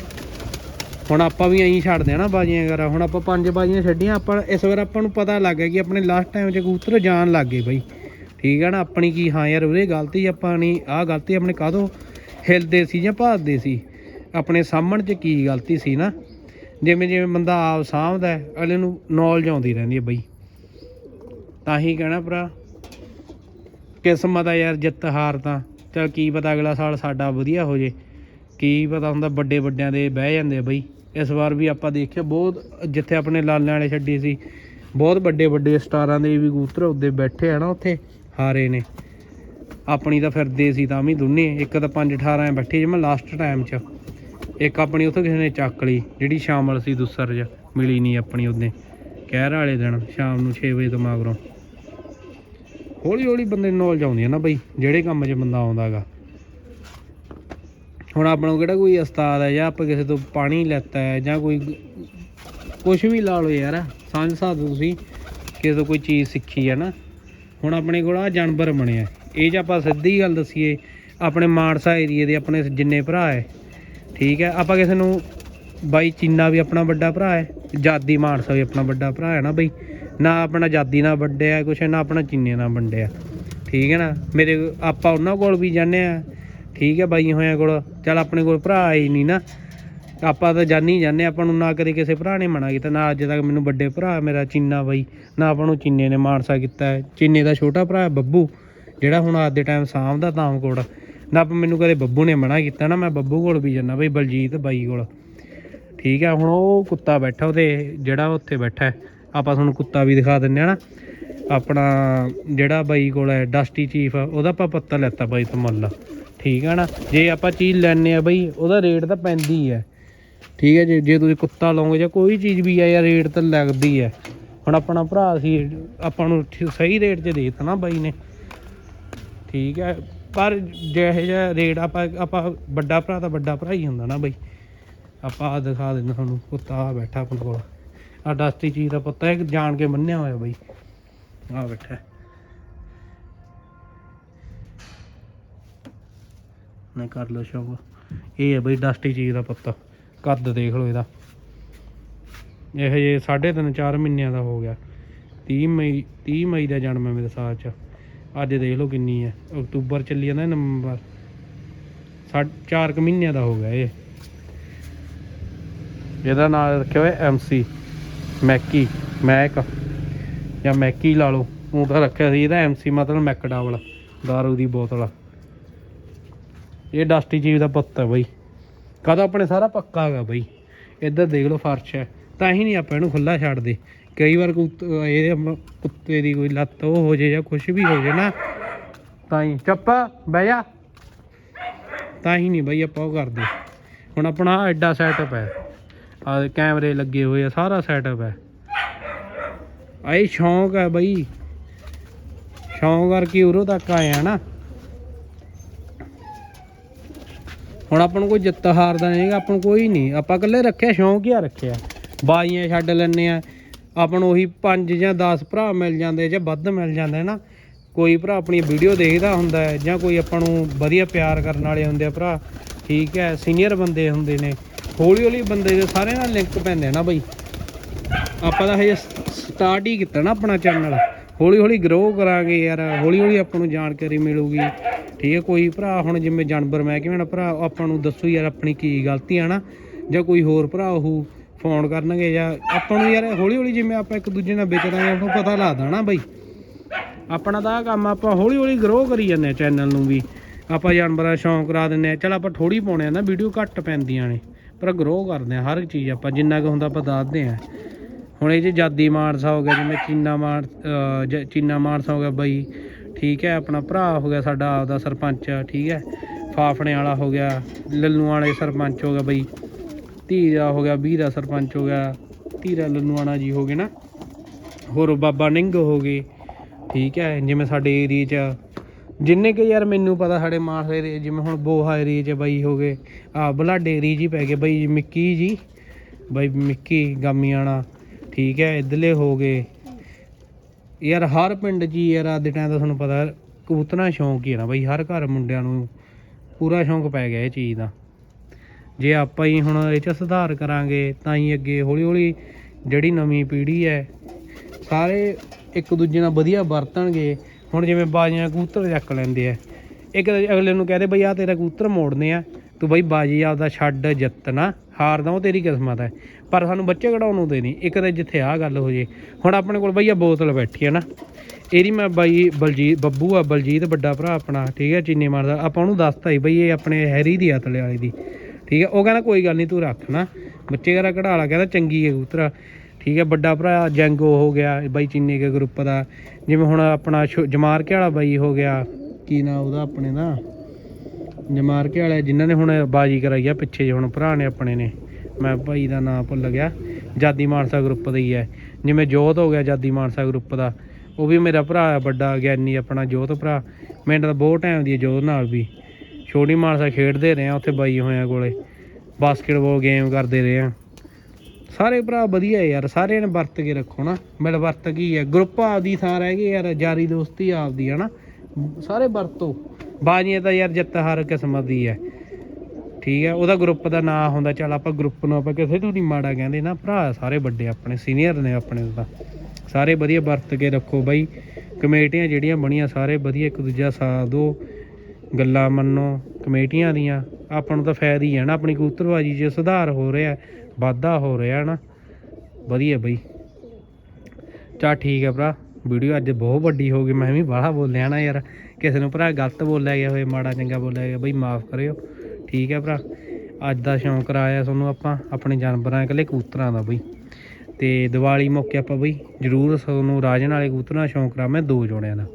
ਹੁਣ ਆਪਾਂ ਵੀ ਐਂ ਛੱਡਦੇ ਆ ਨਾ ਬਾਜੀਆਂ ਵਗੈਰਾ ਹੁਣ ਆਪਾਂ ਪੰਜ ਬਾਜੀਆਂ ਛੱਡੀਆਂ ਆਪਾਂ ਇਸ ਵਾਰ ਆਪਾਂ ਨੂੰ ਪਤਾ ਲੱਗ ਗਿਆ ਕਿ ਆਪਣੇ ਲਾਸਟ ਟਾਈਮ 'ਚ ਕਬੂਤਰ ਜਾਣ ਲੱਗ ਗਏ ਬਈ। ਠੀਕ ਹੈ ਨਾ, ਆਪਣੀ ਕੀ, ਹਾਂ ਯਾਰ ਉਹਦੇ ਗਲਤੀ ਆਪਾਂ ਨਹੀਂ ਆਹ ਗਲਤੀ ਆਪਣੇ ਕਾਹਦੋਂ ਹਿਲਦੇ ਸੀ ਜਾਂ ਭਾਦਦੇ ਸੀ? ਆਪਣੇ ਸਾਹਮਣ 'ਚ ਕੀ ਗਲਤੀ ਸੀ ਨਾ? ਜਿਵੇਂ ਜਿਵੇਂ ਬੰਦਾ ਆਪ ਸਾਂਭਦਾ ਅਗਲੇ ਨੂੰ ਨੌਲੇਜ ਆਉਂਦੀ ਰਹਿੰਦੀ ਹੈ ਬਈ। ਤਾਂ ਹੀ ਕਹਿਣਾ ਭਰਾ, ਕਿਸਮਤ ਆ ਯਾਰ, ਜਿੱਤ ਹਾਰ ਤਾਂ। ਚਲ ਕੀ ਪਤਾ ਅਗਲਾ ਸਾਲ ਸਾਡਾ ਵਧੀਆ ਹੋ ਜੇ। ਕੀ ਪਤਾ ਹੁੰਦਾ ਵੱਡੇ ਵੱਡਿਆਂ ਦੇ ਬਹਿ ਜਾਂਦੇ ਆ ਬਈ। ਇਸ ਵਾਰ ਵੀ ਆਪਾਂ ਦੇਖਿਆ, ਬਹੁਤ ਜਿੱਥੇ ਆਪਣੇ ਲਾਲਿਆਂ ਵਾਲੇ ਛੱਡੀ ਸੀ, ਬਹੁਤ ਵੱਡੇ ਵੱਡੇ ਸਟਾਰਾਂ ਦੇ ਵੀ ਕਬੂਤਰ ਉੱਦੇ ਬੈਠੇ ਆ ਨਾ ਉੱਥੇ। ਹਾਰੇ ਨੇ। ਆਪਣੀ ਤਾਂ ਫਿਰਦੇ ਸੀ ਤਾਂ ਵੀ ਦੋਨੇ, ਇੱਕ ਤਾਂ 5 18 ਐ ਬੈਠੇ ਜਿਵੇਂ ਲਾਸਟ ਟਾਈਮ 'ਚ। ਇੱਕ ਆਪਣੀ ਉੱਥੇ ਕਿਸੇ ਨੇ ਚੱਕ ਲਈ, ਜਿਹੜੀ ਸ਼ਾਮਲ ਸੀ ਦੂਸਰ 'ਚ, ਮਿਲੀ ਨਹੀਂ ਆਪਣੀ ਉਹਦੇ ਕਹਿਰ ਵਾਲੇ ਦਿਨ, ਸ਼ਾਮ ਨੂੰ 6 ਵਜੇ ਤੋਂ ਮਗਰੋਂ। ਹੌਲੀ ਹੌਲੀ ਬੰਦੇ ਨੂੰ ਨੌਲੇਜ ਆਉਂਦੀ ਹੈ ਨਾ ਬਈ, ਜਿਹੜੇ ਕੰਮ 'ਚ ਬੰਦਾ ਆਉਂਦਾਗਾ ਹੁਣ ਆਪਣਾ ਕਿਹੜਾ ਕੋਈ ਉਸਤਾਦ ਹੈ ਜਾਂ ਆਪਾਂ ਕਿਸੇ ਤੋਂ ਪਾਣੀ ਲੈਤਾ ਹੈ ਜਾਂ ਕੋਈ ਕੁਝ ਵੀ ਲਾ ਲਓ ਯਾਰ ਸਾਂਝ ਸਕਦੇ ਤੁਸੀਂ, ਕਿਸੇ ਤੋਂ ਕੋਈ ਚੀਜ਼ ਸਿੱਖੀ ਹੈ ਨਾ। ਹੁਣ ਆਪਣੇ ਕੋਲ ਆ ਜਾਨਵਰ ਬਣਿਆ। ਇਹ 'ਚ ਆਪਾਂ ਸਿੱਧੀ ਗੱਲ ਦਸੀਏ, ਆਪਣੇ ਮਾਨਸਾ ਏਰੀਏ ਦੇ ਆਪਣੇ ਜਿੰਨੇ ਭਰਾ ਹੈ ਠੀਕ ਹੈ ਆਪਾਂ ਕਿਸੇ ਨੂੰ ਬਾਈ ਚੀਨਾ ਵੀ ਆਪਣਾ ਵੱਡਾ ਭਰਾ ਹੈ ਜਾਦੀ ਮਾਨਸਾ ਵੀ ਆਪਣਾ ਵੱਡਾ ਭਰਾ ਹੈ ਨਾ ਬਈ, ਨਾ ਆਪਣਾ ਜਾਦੀ ਨਾਲ ਵੱਡਿਆ ਕੁਛ, ਨਾ ਆਪਣਾ ਚੀਨੇ ਨਾਲ ਵੰਡਿਆ, ਠੀਕ ਹੈ ਨਾ? ਮੇਰੇ ਆਪਾਂ ਉਹਨਾਂ ਕੋਲ ਵੀ ਜਾਂਦੇ ਆ, ਠੀਕ ਹੈ ਬਾਈ ਹੋਇਆਂ ਕੋਲ, ਚੱਲ ਆਪਣੇ ਕੋਲ ਭਰਾ ਹੀ ਨਹੀਂ ਨਾ। ਆਪਾਂ ਤਾਂ ਜਾਣੀ ਜਾਂਦੇ ਆਪਾਂ ਨੂੰ ਨਾ ਕਦੇ ਕਿਸੇ ਭਰਾ ਨੇ ਮਨਾ ਕੀਤਾ, ਨਾ ਅੱਜ ਤੱਕ ਮੈਨੂੰ ਵੱਡੇ ਭਰਾ ਮੇਰਾ ਚੀਨਾ ਬਾਈ, ਨਾ ਆਪਾਂ ਨੂੰ ਚੀਨੇ ਨੇ ਮਾਨਸਾ ਕੀਤਾ ਚੀਨੇ ਦਾ ਛੋਟਾ ਭਰਾ ਬੱਬੂ, ਜਿਹੜਾ ਹੁਣ ਅੱਜ ਦੇ ਟਾਈਮ ਸਾਂਭਦਾ ਤਾਮਕੋਟ ਨਾ ਆਪਾਂ ਮੈਨੂੰ ਕਦੇ ਬੱਬੂ ਨੇ ਮਨਾ ਕੀਤਾ, ਨਾ ਮੈਂ ਬੱਬੂ ਕੋਲ ਵੀ ਜਾਂਦਾ ਬਈ, ਬਲਜੀਤ ਬਾਈ ਕੋਲ। ਠੀਕ ਹੈ, ਹੁਣ ਉਹ ਕੁੱਤਾ ਬੈਠਾ ਉਹਦੇ, ਜਿਹੜਾ ਉੱਥੇ ਬੈਠਾ ਆਪਾਂ ਤੁਹਾਨੂੰ ਕੁੱਤਾ ਵੀ ਦਿਖਾ ਦਿੰਨੇ ਆ ਨਾ। ਆਪਣਾ ਜਿਹੜਾ ਬਾਈ ਕੋਲ ਹੈ, ਡਸਟੀ ਚੀਫ, ਉਹਦਾ ਆਪਾਂ ਪੱਤਾ ਲੈਤਾ ਬਾਈ ਤੋਂ ਮੁੱਲ। ਠੀਕ ਹੈ ਨਾ, ਜੇ ਆਪਾਂ ਚੀਜ਼ ਲੈਣੇ ਆ ਬਈ, ਉਹਦਾ ਰੇਟ ਤਾਂ ਪੈਂਦੀ ਹੈ। ਠੀਕ ਹੈ ਜੇ ਜੇ ਤੁਸੀਂ ਕੁੱਤਾ ਲਓਗੇ ਜਾਂ ਕੋਈ ਚੀਜ਼ ਵੀ ਆ ਯਾਰ, ਰੇਟ ਤਾਂ ਲੱਗਦੀ ਹੈ। ਹੁਣ ਆਪਣਾ ਭਰਾ ਸੀ, ਆਪਾਂ ਨੂੰ ਸਹੀ ਰੇਟ 'ਚ ਦੇ ਦਿੱਤਾ ਨਾ ਬਾਈ ਨੇ। ਠੀਕ ਹੈ, ਪਰ ਜਿਹੋ ਜਿਹਾ ਰੇਟ ਆਪਾਂ ਆਪਾਂ ਵੱਡਾ ਭਰਾ ਤਾਂ ਵੱਡਾ ਭਰਾ ਹੀ ਹੁੰਦਾ ਨਾ ਬਾਈ। ਆਪਾਂ ਆਹ ਦਿਖਾ ਦਿੰਦੇ ਤੁਹਾਨੂੰ, ਕੁੱਤਾ ਆ ਬੈਠਾ ਆਪਣੇ ਕੋਲ। ਆ ਡਸਟੀ ਚੀਜ਼ ਦਾ ਪੱਤਾ ਹੈ ਜਾਣ ਕੇ ਮੰਨਿਆ ਹੋਇਆ ਬਾਈ। ਆ ਬੈਠਾ ਹੈ। ਨਾ ਕਰ ਲੋ ਸ਼ੌਕ। ਇਹ ਹੈ ਬਈ ਡਸਟੀ ਚੀਜ਼ ਦਾ ਪੱਤਾ। ਕੱਦ ਦੇਖ ਲਓ ਇਹਦਾ। ਇਹ ਜੇ ਸਾਢੇ ਤਿੰਨ ਚਾਰ ਮਹੀਨਿਆਂ ਦਾ ਹੋ ਗਿਆ। 30 ਮਈ 30 ਮਈ ਦਾ ਜਨਮ ਹੈ ਮੇਰੇ ਸਾਲ ਚ। ਅੱਜ ਦੇਖ ਲਓ ਕਿੰਨੀ ਹੈ। ਅਕਤੂਬਰ ਚੱਲੀ ਜਾਂਦਾ ਨਵੰਬਰ। ਸਾਢ, ਚਾਰ ਕੁ ਮਹੀਨਿਆਂ ਦਾ ਹੋ ਗਿਆ ਇਹ। ਇਹਦਾ ਨਾਮ ਰੱਖਿਆ ਹੋਇਆ ਐਮਸੀ ਮੈਕੀ, ਮੈਕ। ਜਾਂ ਮੈਕੀ ਲਾ ਲਓ। ਉਹ ਤਾਂ ਰੱਖਿਆ ਸੀ ਇਹਦਾ ਐਮਸੀ ਮਤਲਬ ਮੈਕਡਾਵਲ, ਦਾਰੂ ਦੀ ਬੋਤਲ। ਇਹ ਡਸਟੀ ਜੀਵ ਦਾ ਪੁੱਤ ਹੈ ਬਈ। ਕਦਾ ਆਪਣੇ ਸਾਰਾ ਪੱਕਾ ਹੈਗਾ ਬਈ? ਇੱਧਰ ਦੇਖ ਲਓ ਫਰਸ਼ ਹੈ। ਤਾਂ ਹੀ ਨਹੀਂ ਆਪਾਂ ਇਹਨੂੰ ਖੁੱਲਾ ਛੱਡਦੇ। ਕਈ ਵਾਰ ਇਹਦੇ ਕੁੱਤੇ ਦੀ ਕੋਈ ਲੱਤ ਉਹ ਹੋ ਜੇ ਜਾਂ ਕੁਝ ਵੀ ਹੋ ਜੇ ਨਾ, ਤਾਂ ਹੀ। ਚੱਪ, ਬਹਿ ਜਾ। ਤਾਂ ਹੀ ਨਹੀਂ ਬਈ ਆਪਾਂ ਉਹ ਕਰਦੇ। ਹੁਣ ਆਪਣਾ ਆਹ ਐਡਾ ਸੈਟਅਪ ਹੈ। ਆ ਕੈਮਰੇ ਲੱਗੇ ਹੋਏ ਆ, ਸਾਰਾ ਸੈਟਅਪ ਹੈ। ਆਏ ਸ਼ੌਂਕ ਹੈ ਬਈ। ਸ਼ੌਂਕ ਕਰਕੇ ਉਰੋਂ ਤੱਕ ਆਏ ਆ ਨਾ। ਹੁਣ ਆਪਾਂ ਨੂੰ ਕੋਈ ਜਿੱਤ ਹਾਰ ਦਾ ਨਹੀਂ ਹੈਗਾ, ਆਪਾਂ ਨੂੰ ਕੋਈ ਨਹੀਂ। ਆਪਾਂ ਇਕੱਲੇ ਰੱਖਿਆ, ਸ਼ੌਂਕ ਹੀ ਆ ਰੱਖਿਆ। ਬਾਜ਼ੀਆਂ ਛੱਡ ਲੈਨੇ ਆ। ਆਪਾਂ ਨੂੰ ਉਹੀ 5 ਜਾਂ 10 ਭਰਾ ਮਿਲ ਜਾਂਦੇ ਜਾਂ ਵੱਧ ਮਿਲ ਜਾਂਦੇ ਨਾ ਕੋਈ ਭਰਾ ਆਪਣੀ ਵੀਡੀਓ ਦੇਖਦਾ ਹੁੰਦਾ ਹੈ ਜਾਂ ਕੋਈ ਆਪਾਂ ਨੂੰ ਵਧੀਆ ਪਿਆਰ ਕਰਨ ਵਾਲੇ ਹੁੰਦੇ ਆ ਭਰਾ। ਠੀਕ ਹੈ ਸੀਨੀਅਰ ਬੰਦੇ ਹੁੰਦੇ ਨੇ। ਹੌਲੀ ਹੌਲੀ ਬੰਦੇ ਦੇ ਸਾਰੇ ਨਾਲ ਲਿੰਕ ਪੈਂਦੇ ਨਾ ਬਈ। ਆਪਾਂ ਤਾਂ ਹਜੇ ਸਟਾਰਟ ਹੀ ਕੀਤਾ ਨਾ ਆਪਣਾ ਚੈਨਲ ਹੌਲੀ ਹੌਲੀ ਗਰੋ ਕਰਾਂਗੇ ਯਾਰ, ਹੌਲੀ ਹੌਲੀ ਆਪਾਂ ਨੂੰ ਜਾਣਕਾਰੀ ਮਿਲੂਗੀ। ਠੀਕ ਹੈ, ਕੋਈ ਭਰਾ ਹੁਣ ਜਿਵੇਂ ਜਾਨਵਰ, ਮੈਂ ਕਿਵੇਂ ਨਾ ਭਰਾ, ਆਪਾਂ ਨੂੰ ਦੱਸੋ ਯਾਰ ਆਪਣੀ ਕੀ ਗਲਤੀ ਆ ਨਾ, ਜਾਂ ਕੋਈ ਹੋਰ ਭਰਾ ਉਹ ਫੋਨ ਕਰਨਗੇ ਜਾਂ ਆਪਾਂ ਨੂੰ ਯਾਰ ਹੌਲੀ ਹੌਲੀ ਜਿਵੇਂ ਆਪਾਂ ਇੱਕ ਦੂਜੇ ਨਾਲ ਵਿਚਰਾਂਗੇ ਆਪਾਂ ਪਤਾ ਲੱਗਦਾ ਨਾ ਬਈ। ਆਪਣਾ ਤਾਂ ਆਹ ਕੰਮ ਆਪਾਂ ਹੌਲੀ ਹੌਲੀ ਗਰੋ ਕਰੀ ਜਾਂਦੇ ਆ ਚੈਨਲ ਨੂੰ ਵੀ। ਆਪਾਂ ਜਾਨਵਰਾਂ ਦਾ ਸ਼ੌਂਕ ਕਰਾ ਦਿੰਦੇ ਆ ਚਲ ਆਪਾਂ ਥੋੜੀ ਪਾਉਣੇ ਆ ਨਾ, ਵੀਡੀਓ ਘੱਟ ਪੈਂਦੀਆਂ ਨੇ, ਪਰ ਗਰੋ ਕਰਦੇ ਆ ਹਰ ਇੱਕ ਚੀਜ਼ ਆਪਾਂ, ਜਿੰਨਾ ਕੁ ਹੁੰਦਾ ਆਪਾਂ ਦੱਸਦੇ ਆ ਹੁਣ ਇਹ 'ਚ ਜਾਦੀ ਮਾਨਸਾ ਹੋ ਗਿਆ, ਜਿਵੇਂ ਚੀਨਾ ਮਾਨ ਜ- ਚੀਨਾ ਮਾਨਸਾ ਹੋ ਗਿਆ ਬਈ, ਠੀਕ ਹੈ, ਆਪਣਾ ਭਰਾ ਹੋ ਗਿਆ ਸਾਡਾ ਆਪਦਾ ਸਰਪੰਚ, ਠੀਕ ਹੈ ਫਾਫਣੇ ਵਾਲਾ ਹੋ ਗਿਆ, ਲੱਲੂ ਵਾਲੇ ਸਰਪੰਚ ਹੋ ਗਿਆ ਬਈ, ਧੀ ਦਾ ਹੋ ਗਿਆ, ਵੀਹ ਦਾ ਸਰਪੰਚ ਹੋ ਗਿਆ ਧੀਰਾ ਲੱਲੂਆਣਾ ਜੀ ਹੋ ਗਏ ਨਾ, ਹੋਰ ਬਾਬਾ ਨਿੰਗ ਹੋ ਗਏ, ਠੀਕ ਹੈ, ਜਿਵੇਂ ਸਾਡੇ ਏਰੀਏ 'ਚ, ਜਿੰਨੇ ਕਿ ਯਾਰ ਮੈਨੂੰ ਪਤਾ ਸਾਡੇ ਮਾਨਸਾ ਏਰੀਏ ਜਿਵੇਂ ਹੁਣ ਬੋਹਾ ਏਰੀਏ 'ਚ ਬਾਈ ਹੋ ਗਏ ਆ ਬਲਾਡੇ ਏਰੀਏ 'ਚ ਹੀ ਪੈ ਗਏ ਬਈ, ਮਿੱਕੀ ਜੀ, ਬਾਈ ਮਿੱਕੀ ਗਾਮੀਆਣਾ ਠੀਕ ਹੈ, ਇਧਰਲੇ ਹੋ ਗਏ। ਯਾਰ ਹਰ ਪਿੰਡ 'ਚ ਹੀ ਯਾਰ ਅੱਜ ਦੇ ਟਾਈਮ ਦਾ ਤੁਹਾਨੂੰ ਪਤਾ, ਕਬੂਤਰਾਂ ਸ਼ੌਂਕ ਹੀ ਹੈ ਨਾ ਬਈ, ਹਰ ਘਰ ਮੁੰਡਿਆਂ ਨੂੰ ਪੂਰਾ ਸ਼ੌਂਕ ਪੈ ਗਿਆ ਇਹ ਚੀਜ਼ ਦਾ। ਜੇ ਆਪਾਂ ਹੀ ਹੁਣ ਇਹ 'ਚ ਸੁਧਾਰ ਕਰਾਂਗੇ, ਤਾਂ ਹੀ ਅੱਗੇ ਹੌਲੀ ਹੌਲੀ ਜਿਹੜੀ ਨਵੀਂ ਪੀੜ੍ਹੀ ਹੈ, ਸਾਰੇ ਇੱਕ ਦੂਜੇ ਨਾਲ ਵਧੀਆ ਵਰਤਣਗੇ। ਹੁਣ ਜਿਵੇਂ ਬਾਜੀਆਂ ਕਬੂਤਰ ਚੱਕ ਲੈਂਦੇ ਆ। ਇੱਕ ਅਗਲੇ ਨੂੰ ਕਹਦੇ ਬਈ ਆ ਤੇਰਾ ਕਬੂਤਰ ਮੋੜਨੇ ਆ। ਤੂੰ ਬਈ ਬਾਜੀ ਆਪਦਾ ਛੱਡ, ਜਿੱਤਣਾ, ਹਾਰਦਾ, ਉਹ ਤੇਰੀ ਕਿਸਮਤ ਹੈ। ਪਰ ਸਾਨੂੰ ਬੱਚੇ ਕਢਾਉਣ ਨੂੰ ਦੇ ਨਹੀਂ। ਇੱਕ ਤਾਂ ਜਿੱਥੇ ਆਹ ਗੱਲ ਹੋ ਜੇ। ਹੁਣ ਆਪਣੇ ਕੋਲ ਬਈ ਆ ਬੋਤਲ ਬੈਠੀ ਹੈ ਨਾ। ਇਹਦੀ ਮੈਂ ਬਾਈ ਬਲਜੀਤ, ਬੱਬੂ ਆ, ਬਲਜੀਤ ਵੱਡਾ ਭਰਾ ਆਪਣਾ, ਠੀਕ ਹੈ ਚੀਨੀ ਮਾਰਦਾ ਆਪਾਂ ਉਹਨੂੰ ਦੱਸਤਾ ਸੀ ਬਈ ਇਹ ਆਪਣੇ ਹੈਰੀ ਦੀ ਅਤਲੇ ਵਾਲੀ ਦੀ। ਠੀਕ ਹੈ ਉਹ ਕਹਿੰਦਾ ਕੋਈ ਗੱਲ ਨਹੀਂ, ਤੂੰ ਰੱਖ ਨਾ। ਬੱਚੇ ਕਰਾ ਕਢਾ ਲਾ, ਕਹਿੰਦਾ ਚੰਗੀ ਹੈ ਕਬੂਤਰ। ਠੀਕ ਹੈ ਵੱਡਾ ਭਰਾ, ਜੈਂਗੋ ਹੋ ਗਿਆ, ਬਾਈ ਚੀਨੀ ਕੇ ਗਰੁੱਪ ਦਾ। ਜਿਵੇਂ ਹੁਣ ਆਪਣਾ ਛੋ- ਜਮਾਰਕੇ ਵਾਲਾ ਬਾਈ ਹੋ ਗਿਆ, ਕੀ ਨਾ ਉਹਦਾ ਆਪਣੇ ਦਾ? ਜਮਾਰਕੇ ਵਾਲੇ ਜਿਨ੍ਹਾਂ ਨੇ ਹੁਣ ਬਾਜੀ ਕਰਾਈ ਆ ਪਿੱਛੇ ਜਿਹੇ, ਹੁਣ ਭਰਾ ਨੇ ਆਪਣੇ ਨੇ। ਮੈਂ ਭਾਈ ਦਾ ਨਾਮ ਭੁੱਲ ਗਿਆ। ਜਾਦੀ ਮਾਨਸਾ ਗਰੁੱਪ ਦਾ ਹੀ ਹੈ। ਜਿਵੇਂ ਜੋਤ ਹੋ ਗਿਆ ਜਾਦੀ ਮਾਨਸਾ ਗਰੁੱਪ ਦਾ, ਉਹ ਵੀ ਮੇਰਾ ਭਰਾ ਹੈ ਵੱਡਾ ਗਿਆਨੀ ਆਪਣਾ ਜੋਤ ਭਰਾ। ਮੈਨੂੰ ਤਾਂ ਬਹੁਤ ਟਾਈਮ ਦੀ ਹੈ ਜੋਤ ਨਾਲ ਵੀ। ਛੋਟੀ ਮਾਨਸਾ ਖੇਡਦੇ ਰਹੇ ਆ, ਉੱਥੇ ਬਾਈ ਹੋਇਆਂ ਕੋਲੇ। ਬਾਸਕਟਬਾਲ ਗੇਮ ਕਰਦੇ ਰਹੇ ਆ। ਸਾਰੇ ਭਰਾ ਵਧੀਆ ਯਾਰ, ਸਾਰਿਆਂ ਨੇ ਵਰਤ ਕੇ ਰੱਖੋ ਨਾ। ਮਿਲ ਵਰਤ ਕੀ ਹੈ? ਗਰੁੱਪ ਆਪਦੀ ਥਾਂ ਰਹਿ ਗਏ ਯਾਰ, ਯਾਰੀ ਦੋਸਤੀ ਆਪਦੀ ਹੈ ਨਾ। ਸਾਰੇ ਵਰਤੋ। ਬਾਜੀਆਂ ਤਾਂ ਯਾਰ ਜਿੱਤ ਹਾਰ ਕਿਸਮਤ ਦੀ ਹੈ। ਠੀਕ ਹੈ ਉਹਦਾ ਗਰੁੱਪ ਦਾ ਨਾਂ ਹੁੰਦਾ, ਚੱਲ ਆਪਾਂ ਗਰੁੱਪ ਨੂੰ ਆਪਾਂ ਕਿਸੇ ਨੂੰ ਨਹੀਂ ਮਾੜਾ ਕਹਿੰਦੇ ਨਾ, ਭਰਾ ਸਾਰੇ ਵੱਡੇ ਆਪਣੇ ਸੀਨੀਅਰ ਨੇ ਆਪਣੇ ਤੋਂ। ਤਾਂ ਸਾਰੇ ਵਧੀਆ ਵਰਤ ਕੇ ਰੱਖੋ ਬਾਈ, ਕਮੇਟੀਆਂ ਜਿਹੜੀਆਂ ਬਣੀਆਂ, ਸਾਰੇ ਵਧੀਆ ਇੱਕ ਦੂਜਾ ਸਾਥ ਦਿਓ, ਗੱਲਾਂ ਮੰਨੋ, ਕਮੇਟੀਆਂ ਦੀਆਂ, ਆਪਾਂ ਨੂੰ ਤਾਂ ਫਾਇਦਾ ਹੀ ਹੈ ਨਾ, ਆਪਣੀ ਕਬੂਤਰਬਾਜੀ 'ਚ ਸੁਧਾਰ ਹੋ ਰਿਹਾ, ਵਾਧਾ ਹੋ ਰਿਹਾ ਨਾ। ਵਧੀਆ ਬਈ। ਚਾ ਠੀਕ ਹੈ ਭਰਾ, ਵੀਡੀਓ ਅੱਜ ਬਹੁਤ ਵੱਡੀ ਹੋ ਗਈ, ਮੈਂ ਵੀ ਬਾਹਲਾ ਬੋਲਿਆ ਨਾ ਯਾਰ, ਕਿਸੇ ਨੂੰ ਭਰਾ ਗਲਤ ਬੋਲਿਆ ਗਿਆ ਹੋਏ ਮਾੜਾ ਚੰਗਾ ਬੋਲਿਆ ਗਿਆ, ਬਈ ਮਾਫ ਕਰਿਓ। ਠੀਕ ਹੈ ਭਰਾ। ਅੱਜ ਦਾ ਸ਼ੌਂਕ ਕਰਾਇਆ ਤੁਹਾਨੂੰ ਆਪਾਂ, ਆਪਣੇ ਜਾਨਵਰਾਂ ਇਕੱਲੇ ਕਬੂਤਰਾਂ ਦਾ ਬਈ। ਤੇ ਦੀਵਾਲੀ ਮੌਕੇ ਆਪਾਂ ਬਈ ਜ਼ਰੂਰ ਤੁਹਾਨੂੰ ਰਾਜਨ ਵਾਲੇ ਕਬੂਤਰਾਂ ਦਾ ਸ਼ੌਂਕ ਕਰਾਵਾਂ ਦੋ ਜੋੜਿਆਂ ਦਾ।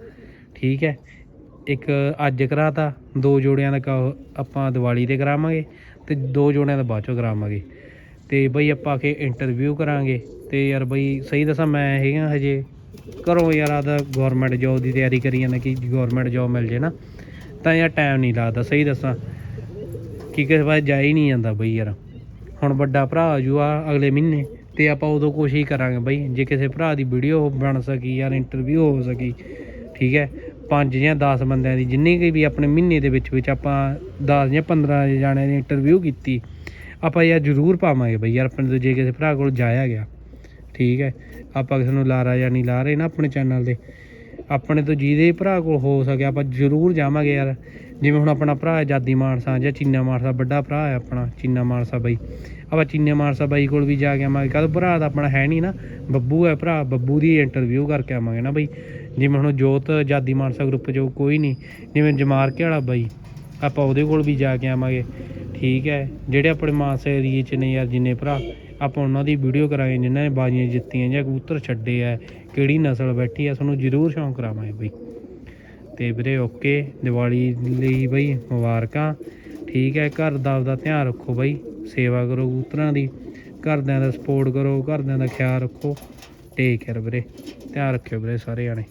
ਠੀਕ ਹੈ। ਇੱਕ ਅੱਜ ਕਰਾਤਾ, ਦੋ ਜੋੜਿਆਂ ਦਾ ਕ- ਆਪਾਂ ਦੀਵਾਲੀ ਤੇ ਕਰਾਵਾਂਗੇ ਤੇ ਦੋ ਜੋੜਿਆਂ ਦਾ ਬਾਅਦ ਚੋਂ ਕਰਾਵਾਂਗੇ। ਤੇ ਬਈ ਆਪਾਂ ਕੇ ਇੰਟਰਵਿਊ ਕਰਾਂਗੇ ਤੇ ਯਾਰ ਬਈ ਸਹੀ ਦੱਸਾਂ ਮੈਂ ਹੈਗਾ ਹਜੇ ਘਰੋਂ ਯਾਰ ਆਦਾ ਗਵਰਨਮੈਂਟ ਜੋਬ ਦੀ ਤਿਆਰੀ ਕਰੀ ਜਾਂਦਾ ਕਿ ਗਵਰਨਮੈਂਟ ਜੋਬ ਮਿਲ ਜੇ ਨਾ, ਤਾਂ ਯਾਰ ਟਾਈਮ ਨਹੀਂ ਲੱਗਦਾ, ਸਹੀ ਦੱਸਾਂ। ਕਿ ਕਿਸੇ ਪਾਸੇ ਜਾ ਹੀ ਨਹੀਂ ਜਾਂਦਾ ਬਈ ਯਾਰ। ਹੁਣ ਵੱਡਾ ਭਰਾ ਆ ਜੂਆ ਅਗਲੇ ਮਹੀਨੇ ਤੇ ਆਪਾਂ ਉਦੋਂ ਕੋਸ਼ਿਸ਼ ਕਰਾਂਗੇ ਬਈ। ਜੇ ਕਿਸੇ ਭਰਾ ਦੀ ਵੀਡੀਓ ਬਣ ਸਕੀ ਯਾਰ ਇੰਟਰਵਿਊ ਹੋ ਸਕੀ, ਠੀਕ ਹੈ, ਪੰਜ ਜਾਂ 10 ਬੰਦਿਆਂ ਦੀ, ਜਿੰਨੀ ਕੁ ਵੀ ਆਪਣੇ ਮਹੀਨੇ ਦੇ ਵਿੱਚ ਵਿੱਚ ਆਪਾਂ 10 ਜਾਂ 15 ਜਾਣਿਆਂ ਦੀ ਇੰਟਰਵਿਊ ਕੀਤੀ, ਆਪਾਂ ਯਾਰ ਜ਼ਰੂਰ ਪਾਵਾਂਗੇ ਬਈ ਯਾਰ ਆਪਣੇ ਤੋਂ, ਜੇ ਕਿਸੇ ਭਰਾ ਕੋਲ ਜਾਇਆ ਗਿਆ, ਠੀਕ ਹੈ। ਆਪਾਂ ਕਿਸੇ ਨੂੰ ਲਾਰਾ ਜਾਂ ਨਹੀਂ ਲਾ ਰਹੇ ਨਾ ਆਪਣੇ ਚੈਨਲ ਤੇ। ਆਪਣੇ ਤੋਂ ਜਿਹਦੇ ਭਰਾ ਕੋਲ ਹੋ ਸਕਿਆ, ਆਪਾਂ ਜ਼ਰੂਰ ਜਾਵਾਂਗੇ ਯਾਰ। ਜਿਵੇਂ ਹੁਣ ਆਪਣਾ ਭਰਾ ਹੈ, ਜਾਦੀ ਮਾਨਸਾ, ਜਾਂ ਚੀਨਾ ਮਾਨਸਾ, ਵੱਡਾ ਭਰਾ ਹੈ ਆਪਣਾ, ਚੀਨਾ ਮਾਨਸਾ ਬਾਈ। ਆਪਾਂ ਚੀਨਾ ਮਾਨਸਾ ਬਾਈ ਕੋਲ ਵੀ ਜਾ ਕੇ ਆਵਾਂਗੇ। ਕਦ ਭਰਾ ਦਾ ਆਪਣਾ ਹੈ ਨਹੀਂ ਨਾ, ਬੱਬੂ ਹੈ ਭਰਾ, ਬੱਬੂ ਦੀ ਇੰਟਰਵਿਊ ਕਰਕੇ ਆਵਾਂਗੇ ਨਾ ਬਾਈ। ਜਿਵੇਂ ਹੁਣ ਜੋਤ, ਜਾਦੀ ਮਾਨਸਾ ਗਰੁੱਪ 'ਚੋਂ ਕੋਈ ਨਹੀਂ। ਜਿਵੇਂ ਜਮਾਰਕੇ ਵਾਲਾ ਬਾਈ, ਆਪਾਂ ਉਹਦੇ ਕੋਲ ਵੀ ਜਾ ਕੇ ਆਵਾਂਗੇ। ਠੀਕ ਹੈ, ਜਿਹੜੇ ਆਪਣੇ ਮਾਨਸਾ ਏਰੀਏ 'ਚ ਨੇ ਯਾਰ, ਜਿੰਨੇ ਭਰਾ ਆਪਾਂ ਉਹਨਾਂ ਦੀ ਵੀਡੀਓ ਕਰਾਂਗੇ, ਜਿਨ੍ਹਾਂ ਨੇ ਬਾਜ਼ੀਆਂ ਜਿੱਤੀਆਂ ਜਾਂ ਕਬੂਤਰ ਛੱਡੇ ਆ, ਕਿਹੜੀ ਨਸਲ ਬੈਠੀ ਆ ਤੁਹਾਨੂੰ ਜ਼ਰੂਰ ਸ਼ੌਂਕ ਕਰਾਵਾਂਗੇ ਬਈ। ਤੇ ਵੀਰੇ, ਓਕੇ, ਦੀਵਾਲੀ ਲਈ ਬਈ ਮੁਬਾਰਕਾਂ। ਠੀਕ ਹੈ, ਘਰ ਦਾ ਆਪਦਾ ਧਿਆਨ ਰੱਖੋ ਬਈ, ਸੇਵਾ ਕਰੋ ਕਬੂਤਰਾਂ ਦੀ, ਘਰਦਿਆਂ ਦਾ ਸਪੋਰਟ ਕਰੋ, ਘਰਦਿਆਂ ਦਾ ਖਿਆਲ ਰੱਖੋ। ਟੇਕ ਕੇਅਰ ਵੀਰੇ, ਧਿਆਨ ਰੱਖਿਓ ਵੀਰੇ ਸਾਰੇ ਜਾਣੇ।